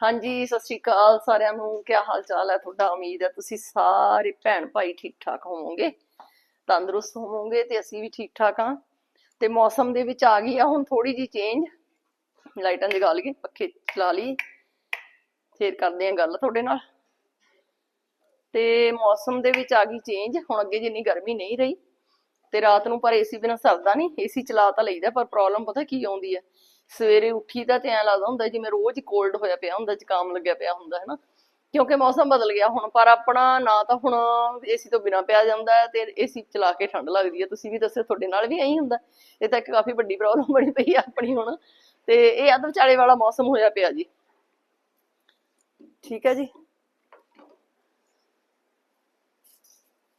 ਹਾਂਜੀ, ਸਤਿ ਸ਼੍ਰੀ ਅਕਾਲ ਸਾਰਿਆਂ ਨੂੰ। ਕੀ ਹਾਲ ਚਾਲ ਹੈ ਤੁਹਾਡਾ? ਉਮੀਦ ਹੈ ਤੁਸੀਂ ਸਾਰੇ ਭੈਣ ਭਾਈ ਠੀਕ ਠਾਕ ਹੋਵੋਗੇ, ਤੰਦਰੁਸਤ ਹੋਵੋਗੇ ਤੇ ਅਸੀਂ ਵੀ ਠੀਕ ਠਾਕ ਹਾਂ। ਤੇ ਮੌਸਮ ਦੇ ਵਿੱਚ ਆ ਗਈ ਆ ਹੁਣ ਥੋੜੀ ਜੀ ਚੇਂਜ ਲਾਈਟਾਂ ਜਗਾ ਲਈਏ, ਪੱਖੇ ਚਲਾ ਲਈ ਫੇਰ ਕਰਦੇ ਆ ਗੱਲ ਤੁਹਾਡੇ ਨਾਲ। ਤੇ ਮੌਸਮ ਦੇ ਵਿੱਚ ਆ ਗਈ ਚੇਂਜ ਹੁਣ ਅੱਗੇ ਜਿੰਨੀ ਗਰਮੀ ਨਹੀਂ ਰਹੀ। ਤੇ ਰਾਤ ਨੂੰ ਪਰ ਏਸੀ ਬਿਨਾਂ ਸਰਦਾ ਨਹੀਂ। ਏਸੀ ਚਲਾ ਤਾਂ ਲਈਦਾ ਪਰ ਪ੍ਰੋਬਲਮ ਪਤਾ ਕੀ ਆਉਂਦੀ ਹੈ? ਸਵੇਰੇ ਉੱਠੀ ਤਾਂ ਤੇ ਐਂ ਲੱਗਦਾ ਹੁੰਦਾ ਜਿਵੇਂ ਰੋਜ਼ ਕੋਲਡ ਹੋਇਆ ਪਿਆ ਹੁੰਦਾ, ਜ਼ੁਕਾਮ ਲੱਗਿਆ ਪਿਆ ਹੁੰਦਾ ਹੈ ਨਾ ਕਿਉਂਕਿ ਮੌਸਮ ਬਦਲ ਗਿਆ ਹੁਣ, ਪਰ ਆਪਣਾ ਨਾ ਤਾਂ ਹੁਣ ਏਸੀ ਤੋਂ ਬਿਨਾਂ ਪਿਆ ਜਾਂਦਾ ਹੈ ਤੇ ਏਸੀ ਚਲਾ ਕੇ ਠੰਡ ਲੱਗਦੀ ਹੈ। ਤੁਸੀਂ ਵੀ ਦੱਸੋ ਤੁਹਾਡੇ ਨਾਲ ਵੀ ਐਂ ਹੁੰਦਾ। ਇਹ ਤਾਂ ਇੱਕ ਕਾਫੀ ਵੱਡੀ ਪ੍ਰੋਬਲਮ ਬਣੀ ਪਈ ਆ ਆਪਣੀ ਹੁਣ। ਤੇ ਇਹ ਅੱਧ ਵਿਚਾਲੇ ਵਾਲਾ ਮੌਸਮ ਹੋਇਆ ਪਿਆ ਜੀ। ਠੀਕ ਹੈ ਜੀ?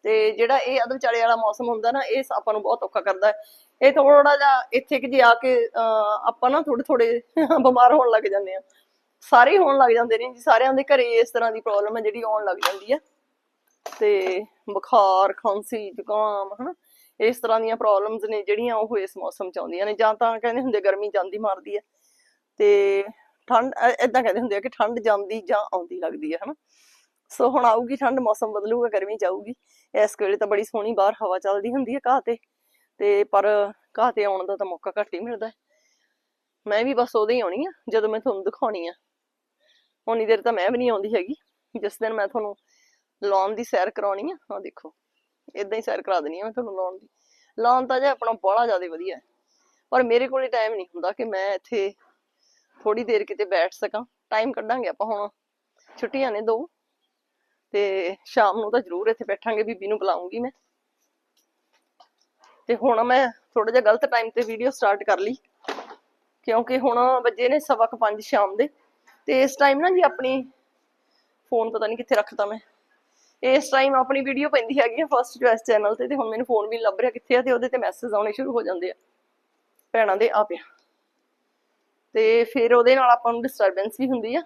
ਤੇ ਜਿਹੜਾ ਇਹ ਅੱਧ ਵਾਲਾ ਮੌਸਮ ਹੁੰਦਾ ਨਾ, ਇਹ ਆਪਾਂ ਨੂੰ ਬਹੁਤ ਔਖਾ ਕਰਦਾ ਹੈ। ਇਹ ਥੋੜਾ ਜਿਹਾ ਇੱਥੇ ਕਿ ਜੇ ਆ ਕੇ ਆਪਾਂ ਨਾ ਥੋੜੇ ਥੋੜੇ ਬਿਮਾਰ ਹੋਣ ਲੱਗ ਜਾਂਦੇ ਆ ਸਾਰੇ ਹੋਣ ਲੱਗ ਜਾਂਦੇ ਨੇ ਜੀ, ਸਾਰਿਆਂ ਦੇ ਘਰੇ ਇਸ ਤਰ੍ਹਾਂ ਦੀ ਪ੍ਰੋਬਲਮ ਹੈ ਜਿਹੜੀ ਆਉਣ ਲੱਗ ਜਾਂਦੀ ਹੈ। ਤੇ ਬੁਖਾਰ, ਖਾਂਸੀ, ਜ਼ੁਕਾਮ, ਹਨਾ, ਇਸ ਤਰ੍ਹਾਂ ਦੀਆਂ ਪ੍ਰੋਬਲਮਸ ਨੇ ਜਿਹੜੀਆਂ ਉਹ ਇਸ ਮੌਸਮ ਚ ਆਉਂਦੀਆਂ ਨੇ। ਜਾਂ ਤਾਂ ਕਹਿੰਦੇ ਹੁੰਦੇ ਗਰਮੀ ਜਾਂਦੀ ਮਾਰਦੀ ਹੈ। ਤੇ ਠੰਡ ਇਦਾਂ ਕਹਿੰਦੇ ਹੁੰਦੇ ਆ ਕਿ ਠੰਡ ਜਾਂਦੀ ਜਾਂ ਆਉਂਦੀ ਲੱਗਦੀ ਹੈ, ਹਨਾ। ਸੋ ਹੁਣ ਆਊਗੀ ਠੰਡ, ਮੌਸਮ ਬਦਲੂਗਾ, ਗਰਮੀ ਜਾਊਗੀ। ਇਸ ਵੇਲੇ ਤਾਂ ਬੜੀ ਸੋਹਣੀ ਬਾਹਰ ਹਵਾ ਚੱਲਦੀ ਹੁੰਦੀ ਹੈ ਘਾਹ ਤੇ। ਤੇ ਪਰ ਘਾਹ ਤੇ ਆਉਣ ਦਾ ਤਾਂ ਮੌਕਾ ਘੱਟ ਹੀ ਮਿਲਦਾ। ਮੈਂ ਵੀ ਬਸ ਉਦੋਂ ਹੀ ਆਉਣੀ ਆ, ਜਦੋਂ ਮੈਂ ਤੁਹਾਨੂੰ ਦਿਖਾਉਣੀ ਆ। ਉਨੀ ਦੇਰ ਤਾਂ ਮੈਂ ਵੀ ਨਹੀਂ ਆਉਂਦੀ ਹੈਗੀ। ਜਿਸ ਦਿਨ ਮੈਂ ਤੁਹਾਨੂੰ ਲਾਉਣ ਦੀ ਸੈਰ ਕਰਾਉਣੀ ਆ ਆ ਦੇਖੋ। ਇਦਾਂ ਹੀ ਸੈਰ ਕਰਾ ਦੇਣੀ ਆ ਮੈਂ ਤੁਹਾਨੂੰ ਲਾਉਣ ਦੀ। ਲਾਉਣ ਤਾਂ ਜੇ ਆਪਣਾ ਬੜਾ ਜ਼ਿਆਦਾ ਵਧੀਆ ਹੈ। ਪਰ ਮੇਰੇ ਕੋਲ ਟਾਈਮ ਨਹੀਂ ਹੁੰਦਾ ਕਿ ਮੈਂ ਇੱਥੇ ਥੋੜੀ ਦੇਰ ਕਿਤੇ ਬੈਠ ਸਕਾਂ। ਟਾਈਮ ਕੱਢਾਂਗੇ ਆਪਾਂ ਹੁਣ। ਛੁੱਟੀਆਂ ਨੇ ਦੋ। ਤੇ ਸ਼ਾਮ ਨੂੰ ਤਾਂ ਜ਼ਰੂਰ ਇੱਥੇ ਬੈਠਾਂਗੇ, ਬੀਬੀ ਨੂੰ ਬੁਲਾਉਂਗੀ ਮੈਂ। ਤੇ ਹੁਣ ਮੈਂ ਥੋੜਾ ਜਿਹਾ ਗਲਤ ਟਾਈਮ ਤੇ ਵੀਡੀਓ ਸਟਾਰਟ ਕਰ ਲਈ, ਕਿਉਂਕਿ ਹੁਣ ਵੱਜੇ ਨੇ ਸਵਾ ਕੁ ਪੰਜ ਸ਼ਾਮ ਦੇ। ਤੇ ਇਸ ਟਾਈਮ ਨਾ ਜੀ ਆਪਣੀ ਫੋਨ ਪਤਾ ਨਹੀਂ ਕਿੱਥੇ ਰੱਖਤਾ ਮੈਂ। ਇਸ ਟਾਈਮ ਆਪਣੀ ਵੀਡੀਓ ਪੈਂਦੀ ਹੈਗੀ ਆ ਫਰਸਟ ਚੁਆਇਸ ਚੈਨਲ ਤੇ ਤੇ ਹੁਣ ਮੈਨੂੰ ਫੋਨ ਵੀ ਲੱਭ ਰਿਹਾ ਕਿੱਥੇ ਆ, ਤੇ ਉਹਦੇ ਤੇ ਮੈਸੇਜ ਆਉਣੇ ਸ਼ੁਰੂ ਹੋ ਜਾਂਦੇ ਆ, ਭੈਣਾਂ ਦੇ ਆ ਪਿਆ। ਤੇ ਫਿਰ ਉਹਦੇ ਨਾਲ ਆਪਾਂ ਨੂੰ ਡਿਸਟਰਬੈਂਸ ਵੀ ਹੁੰਦੀ ਆ।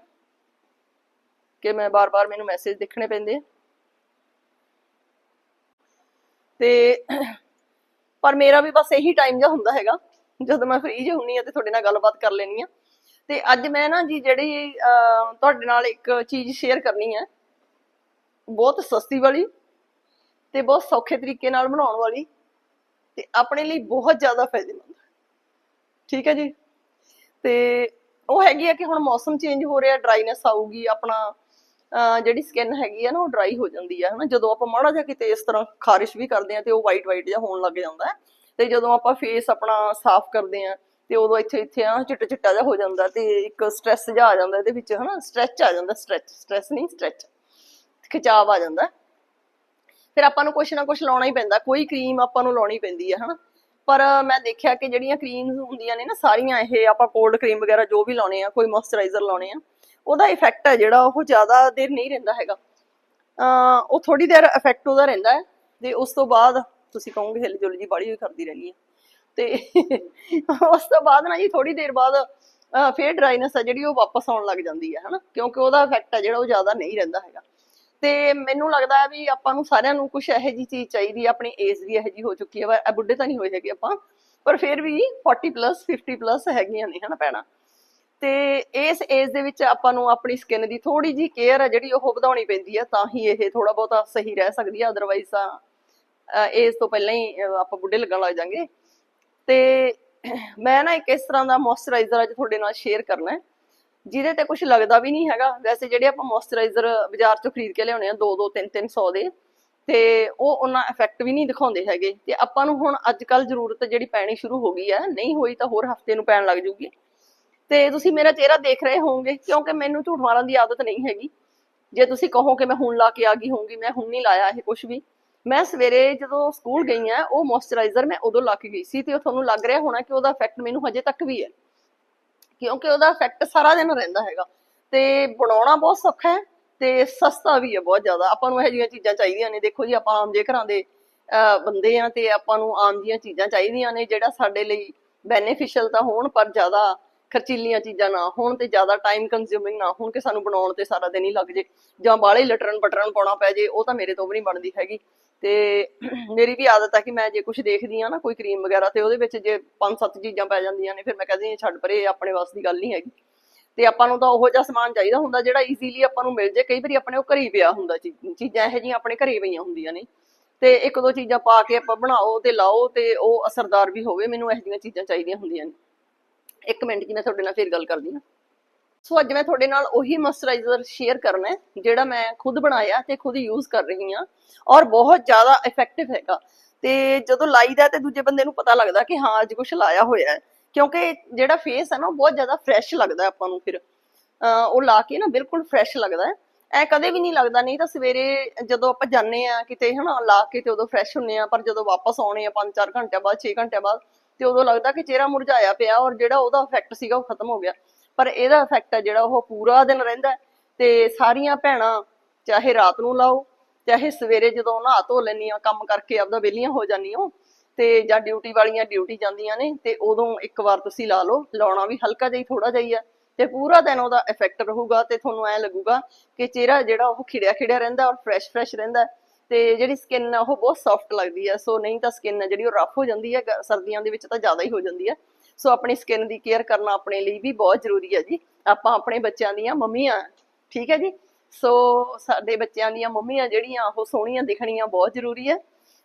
ਕਿ ਮੈਂ ਬਾਰ-ਬਾਰ ਮੈਨੂੰ ਮੈਸੇਜ ਦੇਖਣੇ ਪੈਂਦੇ ਤੇ ਪਰ ਮੇਰਾ ਵੀ ਬਸ ਇਹੀ ਟਾਈਮ ਜਿਹਾ ਹੁੰਦਾ ਹੈਗਾ, ਜਦੋਂ ਮੈਂ ਫ੍ਰੀ ਜਿਹਾ ਹੁੰਨੀ ਆ ਤੇ ਤੁਹਾਡੇ ਨਾਲ ਗੱਲਬਾਤ ਕਰ ਲੈਣੀ ਆ ਤੇ ਅੱਜ ਮੈਂ ਨਾ ਜੀ ਜਿਹੜੀ ਤੁਹਾਡੇ ਨਾਲ ਇੱਕ ਚੀਜ਼ ਸ਼ੇਅਰ ਕਰਨੀ ਹੈ, ਬਹੁਤ ਸਸਤੀ ਵਾਲੀ ਤੇ ਬਹੁਤ ਸੌਖੇ ਤਰੀਕੇ ਨਾਲ ਬਣਾਉਣ ਵਾਲੀ ਤੇ ਆਪਣੇ ਲਈ ਬਹੁਤ ਜ਼ਿਆਦਾ ਫਾਇਦੇਮੰਦ। ਠੀਕ ਹੈ ਜੀ? ਤੇ ਉਹ ਹੈਗੀ ਆ ਕਿ ਹੁਣ ਮੌਸਮ ਚੇਂਜ ਹੋ ਰਿਹਾ ਡਰਾਈਨੈਸ ਆਊਗੀ, ਆਪਣਾ ਜਿਹੜੀ ਸਕਿਨ ਹੈਗੀ ਆ ਨਾ, ਉਹ ਡਰਾਈ ਹੋ ਜਾਂਦੀ ਆ, ਹਨਾ? ਜਦੋਂ ਆਪਾਂ ਮਾੜਾ ਜਿਹਾ ਕਿਤੇ ਇਸ ਤਰ੍ਹਾਂ ਖਾਰਿਸ਼ ਵੀ ਕਰਦੇ ਆ ਤੇ ਉਹ ਵਾਈਟ ਵਾਈਟ ਜਿਹਾ ਹੋਣ ਲੱਗ ਜਾਂਦਾ ਹੈ ਤੇ ਜਦੋਂ ਆਪਾਂ ਫੇਸ ਆਪਣਾ ਸਾਫ਼ ਕਰਦੇ ਆ ਤੇ ਉਦੋਂ ਇੱਥੇ ਇੱਥੇ ਆ, ਚਿੱਟਾ ਚਿੱਟਾ ਜਿਹਾ ਹੋ ਜਾਂਦਾ ਤੇ ਇੱਕ ਸਟ੍ਰੈਸ ਜਿਹਾ ਆ ਜਾਂਦਾ ਇਹਦੇ ਵਿੱਚ, ਹਨਾ? ਸਟ੍ਰੈਚ ਆ ਜਾਂਦਾ ਸਟ੍ਰੈਚ ਸਟ੍ਰੈਸ ਨਹੀਂ ਸਟ੍ਰੈਚ ਖਿਚਾਵ ਆ ਜਾਂਦਾ। ਫਿਰ ਆਪਾਂ ਨੂੰ ਕੁਛ ਨਾ ਕੁਛ ਲਾਉਣਾ ਹੀ ਪੈਂਦਾ, ਕੋਈ ਕਰੀਮ ਆਪਾਂ ਨੂੰ ਲਾਉਣੀ ਪੈਂਦੀ ਹੈ ਹਨਾ? ਪਰ ਮੈਂ ਦੇਖਿਆ ਕਿ ਜਿਹੜੀਆਂ ਕਰੀਮਸ ਹੁੰਦੀਆਂ ਨੇ ਨਾ, ਸਾਰੀਆਂ ਇਹ ਆਪਾਂ ਕੋਲਡ ਕਰੀਮ ਵਗੈਰਾ ਜੋ ਵੀ ਲਾਉਣੇ ਆ, ਕੋਈ ਮੋਇਸਚਰਾਈਜ਼ਰ ਲਾਉਣੇ ਆ ਉਹਦਾ ਇਫੈਕਟ ਹੈ ਜਿਹੜਾ, ਉਹ ਜ਼ਿਆਦਾ ਦੇਰ ਨਹੀਂ ਰਹਿੰਦਾ ਹੈਗਾ। ਉਹ ਥੋੜੀ ਦੇਰ ਇਫੈਕਟ ਉਹਦਾ ਰਹਿੰਦਾ ਹੈ ਤੇ ਉਸ ਤੋਂ ਬਾਅਦ ਤੁਸੀਂ ਕਹੋਗੇ ਹਿਲ ਜੁਲ ਜੀ ਬੜੀ ਕਰਦੀ ਰਹਿੰਦੀ ਹੈ। ਤੇ ਉਸ ਤੋਂ ਬਾਅਦ ਨਾ ਜੀ ਥੋੜੀ ਦੇਰ ਬਾਅਦ ਫੇਰ ਡਰਾਈਨੈਸ ਆ ਜਿਹੜੀ ਉਹ ਵਾਪਸ ਆਉਣ ਲੱਗ ਜਾਂਦੀ ਹੈ, ਹਨਾ? ਕਿਉਂਕਿ ਉਹਦਾ ਇਫੈਕਟ ਹੈ ਜਿਹੜਾ ਉਹ ਜ਼ਿਆਦਾ ਨਹੀਂ ਰਹਿੰਦਾ ਹੈਗਾ। ਤੇ ਮੈਨੂੰ ਲੱਗਦਾ ਹੈ ਵੀ ਆਪਾਂ ਨੂੰ ਸਾਰਿਆਂ ਨੂੰ ਕੁਝ ਇਹੋ ਜੀ ਚੀਜ਼ ਚਾਹੀਦੀ ਹੈ, ਆਪਣੀ ਏਜ ਵੀ ਇਹੋ ਜੀ ਹੋ ਚੁੱਕੀ ਹੈ। ਬੁੱਢੇ ਤਾਂ ਨਹੀਂ ਹੋਏ ਹੈਗੇ ਆਪਾਂ, ਪਰ ਫਿਰ ਵੀ 40 ਪਲੱਸ 50 ਪਲੱਸ ਹੈਗੀਆਂ ਨੇ, ਹਨਾ ਭੈਣਾਂ? ਤੇ ਇਸ ਏਜ ਦੇ ਵਿੱਚ ਆਪਾਂ ਨੂੰ ਆਪਣੀ ਸਕਿਨ ਦੀ ਥੋੜੀ ਜੀ ਕੇਅਰ ਹੈ ਜਿਹੜੀ ਉਹ ਵਧਾਉਣੀ ਪੈਂਦੀ ਹੈ ਤਾਂ ਹੀ ਇਹ ਥੋੜਾ ਬਹੁਤਾ ਸਹੀ ਰਹਿ ਸਕਦੀ ਹੈ ਅਦਰਵਾਈਜ਼ ਤਾਂ ਏਜ ਤੋਂ ਪਹਿਲਾਂ ਹੀ ਆਪਾਂ ਬੁੱਢੇ ਲੱਗਣ ਲੱਗ ਜਾਾਂਗੇ। ਤੇ ਮੈਂ ਨਾ ਇੱਕ ਇਸ ਤਰ੍ਹਾਂ ਦਾ ਮੋਇਸਚਰਾਈਜ਼ਰ ਅੱਜ ਤੁਹਾਡੇ ਨਾਲ ਸ਼ੇਅਰ ਕਰਨਾ ਹੈ, ਜਿਹਦੇ ਤੇ ਕੁਝ ਲੱਗਦਾ ਵੀ ਨਹੀਂ ਹੈਗਾ। ਵੈਸੇ ਜਿਹੜੇ ਆਪਾਂ ਮੋਇਸਚਰਾਈਜ਼ਰ ਬਾਜ਼ਾਰ ਚੋਂ ਖਰੀਦ ਕੇ ਲਿਆਉਣੇ ਆ 2 2 3 300 ਦੇ, ਤੇ ਉਹ ਉਹਨਾਂ ਇਫੈਕਟ ਵੀ ਨਹੀਂ ਦਿਖਾਉਂਦੇ ਹੈਗੇ। ਤੇ ਆਪਾਂ ਨੂੰ ਹੁਣ ਅੱਜ ਕੱਲ ਜ਼ਰੂਰਤ ਜਿਹੜੀ ਪੈਣੀ ਸ਼ੁਰੂ ਹੋ ਗਈ ਹੈ, ਨਹੀਂ ਹੋਈ ਤਾਂ ਹੋਰ ਹਫ਼ਤੇ ਨੂੰ ਪੈਣ ਲੱਗ ਜੂਗੀ ਤੇ ਤੁਸੀਂ ਮੇਰਾ ਚਿਹਰਾ ਦੇਖ ਰਹੇ ਹੋਵੋਗੇ, ਕਿਉਂਕਿ ਮੈਨੂੰ ਝੂਠ ਮਾਰਨ ਦੀ ਆਦਤ ਨਹੀਂ ਹੈਗੀ। ਜੇ ਤੁਸੀਂ ਕਹੋ ਕਿ ਮੈਂ ਹੁਣ ਲਾ ਕੇ ਆ ਗਈ ਹੋਊਂਗੀ, ਮੈਂ ਹੁਣ ਨਹੀਂ ਲਾਇਆ ਇਹ ਕੁਝ ਵੀ। ਮੈਂ ਸਵੇਰੇ ਜਦੋਂ ਸਕੂਲ ਗਈ ਆ, ਉਹ ਮੋਇਸਚਰਾਈਜ਼ਰ ਮੈਂ ਉਦੋਂ ਲਾ ਕੇ ਗਈ ਸੀ ਤੇ ਉਹ ਤੁਹਾਨੂੰ ਲੱਗ ਰਿਹਾ ਹੋਣਾ ਕਿ ਉਹਦਾ ਇਫੈਕਟ ਮੈਨੂੰ ਹਜੇ ਤੱਕ ਵੀ ਹੈ। ਕਿਉਂਕਿ ਉਹਦਾ ਇਫੈਕਟ ਸਾਰਾ ਦਿਨ ਰਹਿੰਦਾ ਹੈਗਾ। ਤੇ ਬਣਾਉਣਾ ਬਹੁਤ ਸੌਖਾ ਹੈ ਤੇ ਸਸਤਾ ਵੀ ਹੈ ਬਹੁਤ ਜ਼ਿਆਦਾ। ਆਪਾਂ ਨੂੰ ਇਹ ਜਿਹੀਆਂ ਚੀਜ਼ਾਂ ਚਾਹੀਦੀਆਂ ਨੇ। ਦੇਖੋ ਜੀ, ਆਪਾਂ ਆਮ ਜੇ ਘਰਾਂ ਦੇ ਬੰਦੇ ਆ ਤੇ ਆਪਾਂ ਨੂੰ ਆਮ ਜੀਆਂ ਚੀਜ਼ਾਂ ਚਾਹੀਦੀਆਂ ਨੇ, ਜਿਹੜਾ ਸਾਡੇ ਲਈ ਬੈਨੀਫੀਸ਼ੀਅਲ ਤਾਂ ਹੋਣ ਪਰ ਜ਼ਿਆਦਾ ਖਰਚੀਲੀਆਂ ਚੀਜ਼ਾਂ ਨਾ ਹੋਣ ਤੇ ਜ਼ਿਆਦਾ ਟਾਈਮ ਕੰਜ਼ਿਊਮਿੰਗ ਨਾ ਹੋਣ ਕਿ ਸਾਨੂੰ ਬਣਾਉਣ ਤੇ ਸਾਰਾ ਦਿਨ ਹੀ ਲੱਗ ਜੇ ਜਾਂ ਬਾਹਲੇ ਲਟਰਨ ਪਟਰਨ ਪਾਉਣਾ ਪੈ ਜੇ, ਉਹ ਤਾਂ ਮੇਰੇ ਤੋਂ ਵੀ ਨਹੀਂ ਬਣਦੀ ਹੈਗੀ। ਤੇ ਮੇਰੀ ਵੀ ਆਦਤ ਹੈ ਕਿ ਮੈਂ ਜੇ ਕੁਝ ਦੇਖਦੀ ਆ ਨਾ ਕੋਈ ਕਰੀਮ ਵਗੈਰਾ ਤੇ ਉਹਦੇ ਵਿੱਚ ਜੇ ਪੰਜ ਸੱਤ ਚੀਜ਼ਾਂ ਪੈ ਜਾਂਦੀਆਂ ਨੇ, ਫਿਰ ਮੈਂ ਕਹਿੰਦੀ ਛੱਡ ਪਰੇ ਆਪਣੇ ਵਾਸ ਦੀ ਗੱਲ ਨਹੀਂ ਹੈਗੀ। ਤੇ ਆਪਾਂ ਨੂੰ ਤਾਂ ਉਹੋ ਜਿਹਾ ਸਮਾਨ ਚਾਹੀਦਾ ਹੁੰਦਾ ਜਿਹੜਾ ਈਜ਼ੀਲੀ ਆਪਾਂ ਨੂੰ ਮਿਲ ਜੇ। ਕਈ ਵਾਰੀ ਆਪਣੇ ਉਹ ਘਰੇ ਪਿਆ ਹੁੰਦਾ ਚੀਜ਼ਾਂ ਇਹੋ ਜਿਹੀਆਂ ਆਪਣੇ ਘਰੇ ਪਈਆਂ ਹੁੰਦੀਆਂ ਨੇ। ਤੇ ਇੱਕ ਦੋ ਚੀਜ਼ਾਂ ਪਾ ਕੇ ਆਪਾਂ ਬਣਾਓ ਤੇ ਲਾਓ ਤੇ ਉਹ ਅਸਰਦਾਰ ਵੀ ਹੋਵੇ, ਮੈਨੂੰ ਇਹੋ ਜਿਹੀਆਂ ਚੀਜ਼ਾਂ ਚਾਹੀਦੀਆਂ ਹੁੰਦੀਆਂ ਨੇ। ਇੱਕ ਮਿੰਟ ਜੀ, ਮੈਂ ਤੁਹਾਡੇ ਨਾਲ ਫਿਰ ਗੱਲ ਕਰਦੀ ਹਾਂ। ਸੋ ਅੱਜ ਮੈਂ ਤੁਹਾਡੇ ਨਾਲ ਉਹੀ ਮੋਇਸਚਰਾਈਜ਼ਰ ਸ਼ੇਅਰ ਕਰਨਾ ਹੈ, ਜਿਹੜਾ ਮੈਂ ਖੁਦ ਬਣਾਇਆ ਤੇ ਖੁਦ ਯੂਜ਼ ਕਰ ਰਹੀ ਹਾਂ ਔਰ ਬਹੁਤ ਜ਼ਿਆਦਾ ਇਫੈਕਟਿਵ ਹੈਗਾ। ਤੇ ਜਦੋਂ ਲਾਈਦਾ ਤੇ ਦੂਜੇ ਬੰਦੇ ਨੂੰ ਪਤਾ ਲੱਗਦਾ ਕਿ ਹਾਂ, ਅੱਜ ਕੁਝ ਲਾਇਆ ਹੋਇਆ ਹੈ। ਕਿਉਂਕਿ ਜਿਹੜਾ ਫੇਸ ਹੈ ਨਾ ਬਹੁਤ ਜ਼ਿਆਦਾ ਫਰੈਸ਼ ਲੱਗਦਾ ਆਪਾਂ ਨੂੰ ਫਿਰ। ਉਹ ਲਾ ਕੇ ਨਾ ਬਿਲਕੁਲ ਫਰੈਸ਼ ਲੱਗਦਾ ਹੈ। ਐ ਕਦੇ ਵੀ ਨਹੀਂ ਲੱਗਦਾ, ਨਹੀਂ ਤਾਂ ਸਵੇਰੇ ਜਦੋਂ ਆਪਾਂ ਜਾਂਦੇ ਆ ਕਿਤੇ, ਹਨਾ, ਲਾ ਕੇ ਤੇ ਉਦੋਂ ਫਰੈਸ਼ ਹੁੰਨੇ ਆ ਪਰ ਜਦੋਂ ਵਾਪਸ ਆਉਣੇ ਆ 5-4 ਘੰਟੇ ਬਾਅਦ 6 ਘੰਟਿਆਂ ਬਾਅਦ ਤੇ ਉਦੋਂ ਲੱਗਦਾ ਕਿ ਚਿਹਰਾ ਮੁਰਝਾਇਆ ਪਿਆ ਔਰ ਜਿਹੜਾ ਉਹਦਾ ਇਫੈਕਟ ਸੀਗਾ ਉਹ ਖਤਮ ਹੋ ਗਿਆ ਪਰ ਇਹਦਾ ਇਫੈਕਟ ਹੈ ਜਿਹੜਾ ਉਹ ਪੂਰਾ ਦਿਨ ਰਹਿੰਦਾ ਤੇ ਸਾਰੀਆਂ ਭੈਣਾਂ ਚਾਹੇ ਰਾਤ ਨੂੰ ਲਾਓ, ਚਾਹੇ ਸਵੇਰੇ ਜਦੋਂ ਨਹਾ ਧੋ ਲੈਂਦੀਆਂ, ਕੰਮ ਕਰਕੇ ਆਪਦਾ ਵਿਹਲੀਆਂ ਹੋ ਜਾਂਦੀਆਂ ਤੇ ਜਾਂ ਡਿਊਟੀ ਵਾਲੀਆਂ ਡਿਊਟੀ ਜਾਂਦੀਆਂ ਨੇ, ਤੇ ਉਦੋਂ ਇੱਕ ਵਾਰ ਤੁਸੀਂ ਲਾ ਲਓ, ਲਾਉਣਾ ਵੀ ਹਲਕਾ ਜਿਹਾ ਥੋੜਾ ਜਿਹਾ ਹੈ ਤੇ ਪੂਰਾ ਦਿਨ ਉਹਦਾ ਇਫੈਕਟ ਰਹੂਗਾ ਤੇ ਤੁਹਾਨੂੰ ਐ ਲੱਗੂਗਾ ਕਿ ਚਿਹਰਾ ਜਿਹੜਾ ਉਹ ਖਿੜਿਆ ਖਿੜਿਆ ਰਹਿੰਦਾ ਔਰ ਫਰੈਸ਼ ਫਰੈਸ਼ ਰਹਿੰਦਾ ਹੈ। ਤੇ ਜਿਹੜੀ ਸਕਿਨ ਹੈ ਉਹ ਬਹੁਤ ਸੌਫਟ ਲੱਗਦੀ ਹੈ ਸੋ ਨਹੀਂ ਤਾਂ ਸਕਿਨ ਹੈ ਜਿਹੜੀ ਉਹ ਰਫ ਹੋ ਜਾਂਦੀ ਹੈ ਸਰਦੀਆਂ ਦੇ ਵਿੱਚ ਤਾਂ ਜ਼ਿਆਦਾ ਹੀ ਹੋ ਜਾਂਦੀ ਹੈ ਸੋ ਆਪਣੀ ਸਕਿਨ ਦੀ ਕੇਅਰ ਕਰਨਾ ਆਪਣੇ ਲਈ ਵੀ ਬਹੁਤ ਜ਼ਰੂਰੀ ਹੈ ਜੀ। ਆਪਾਂ ਆਪਣੇ ਬੱਚਿਆਂ ਦੀਆਂ ਮੰਮੀਆਂ, ਠੀਕ ਹੈ ਜੀ? ਸੋ ਸਾਡੇ ਬੱਚਿਆਂ ਦੀਆਂ ਮੰਮੀਆਂ ਜਿਹੜੀਆਂ, ਉਹ ਸੋਹਣੀਆਂ ਦਿਖਣੀਆਂ ਬਹੁਤ ਜ਼ਰੂਰੀ ਹੈ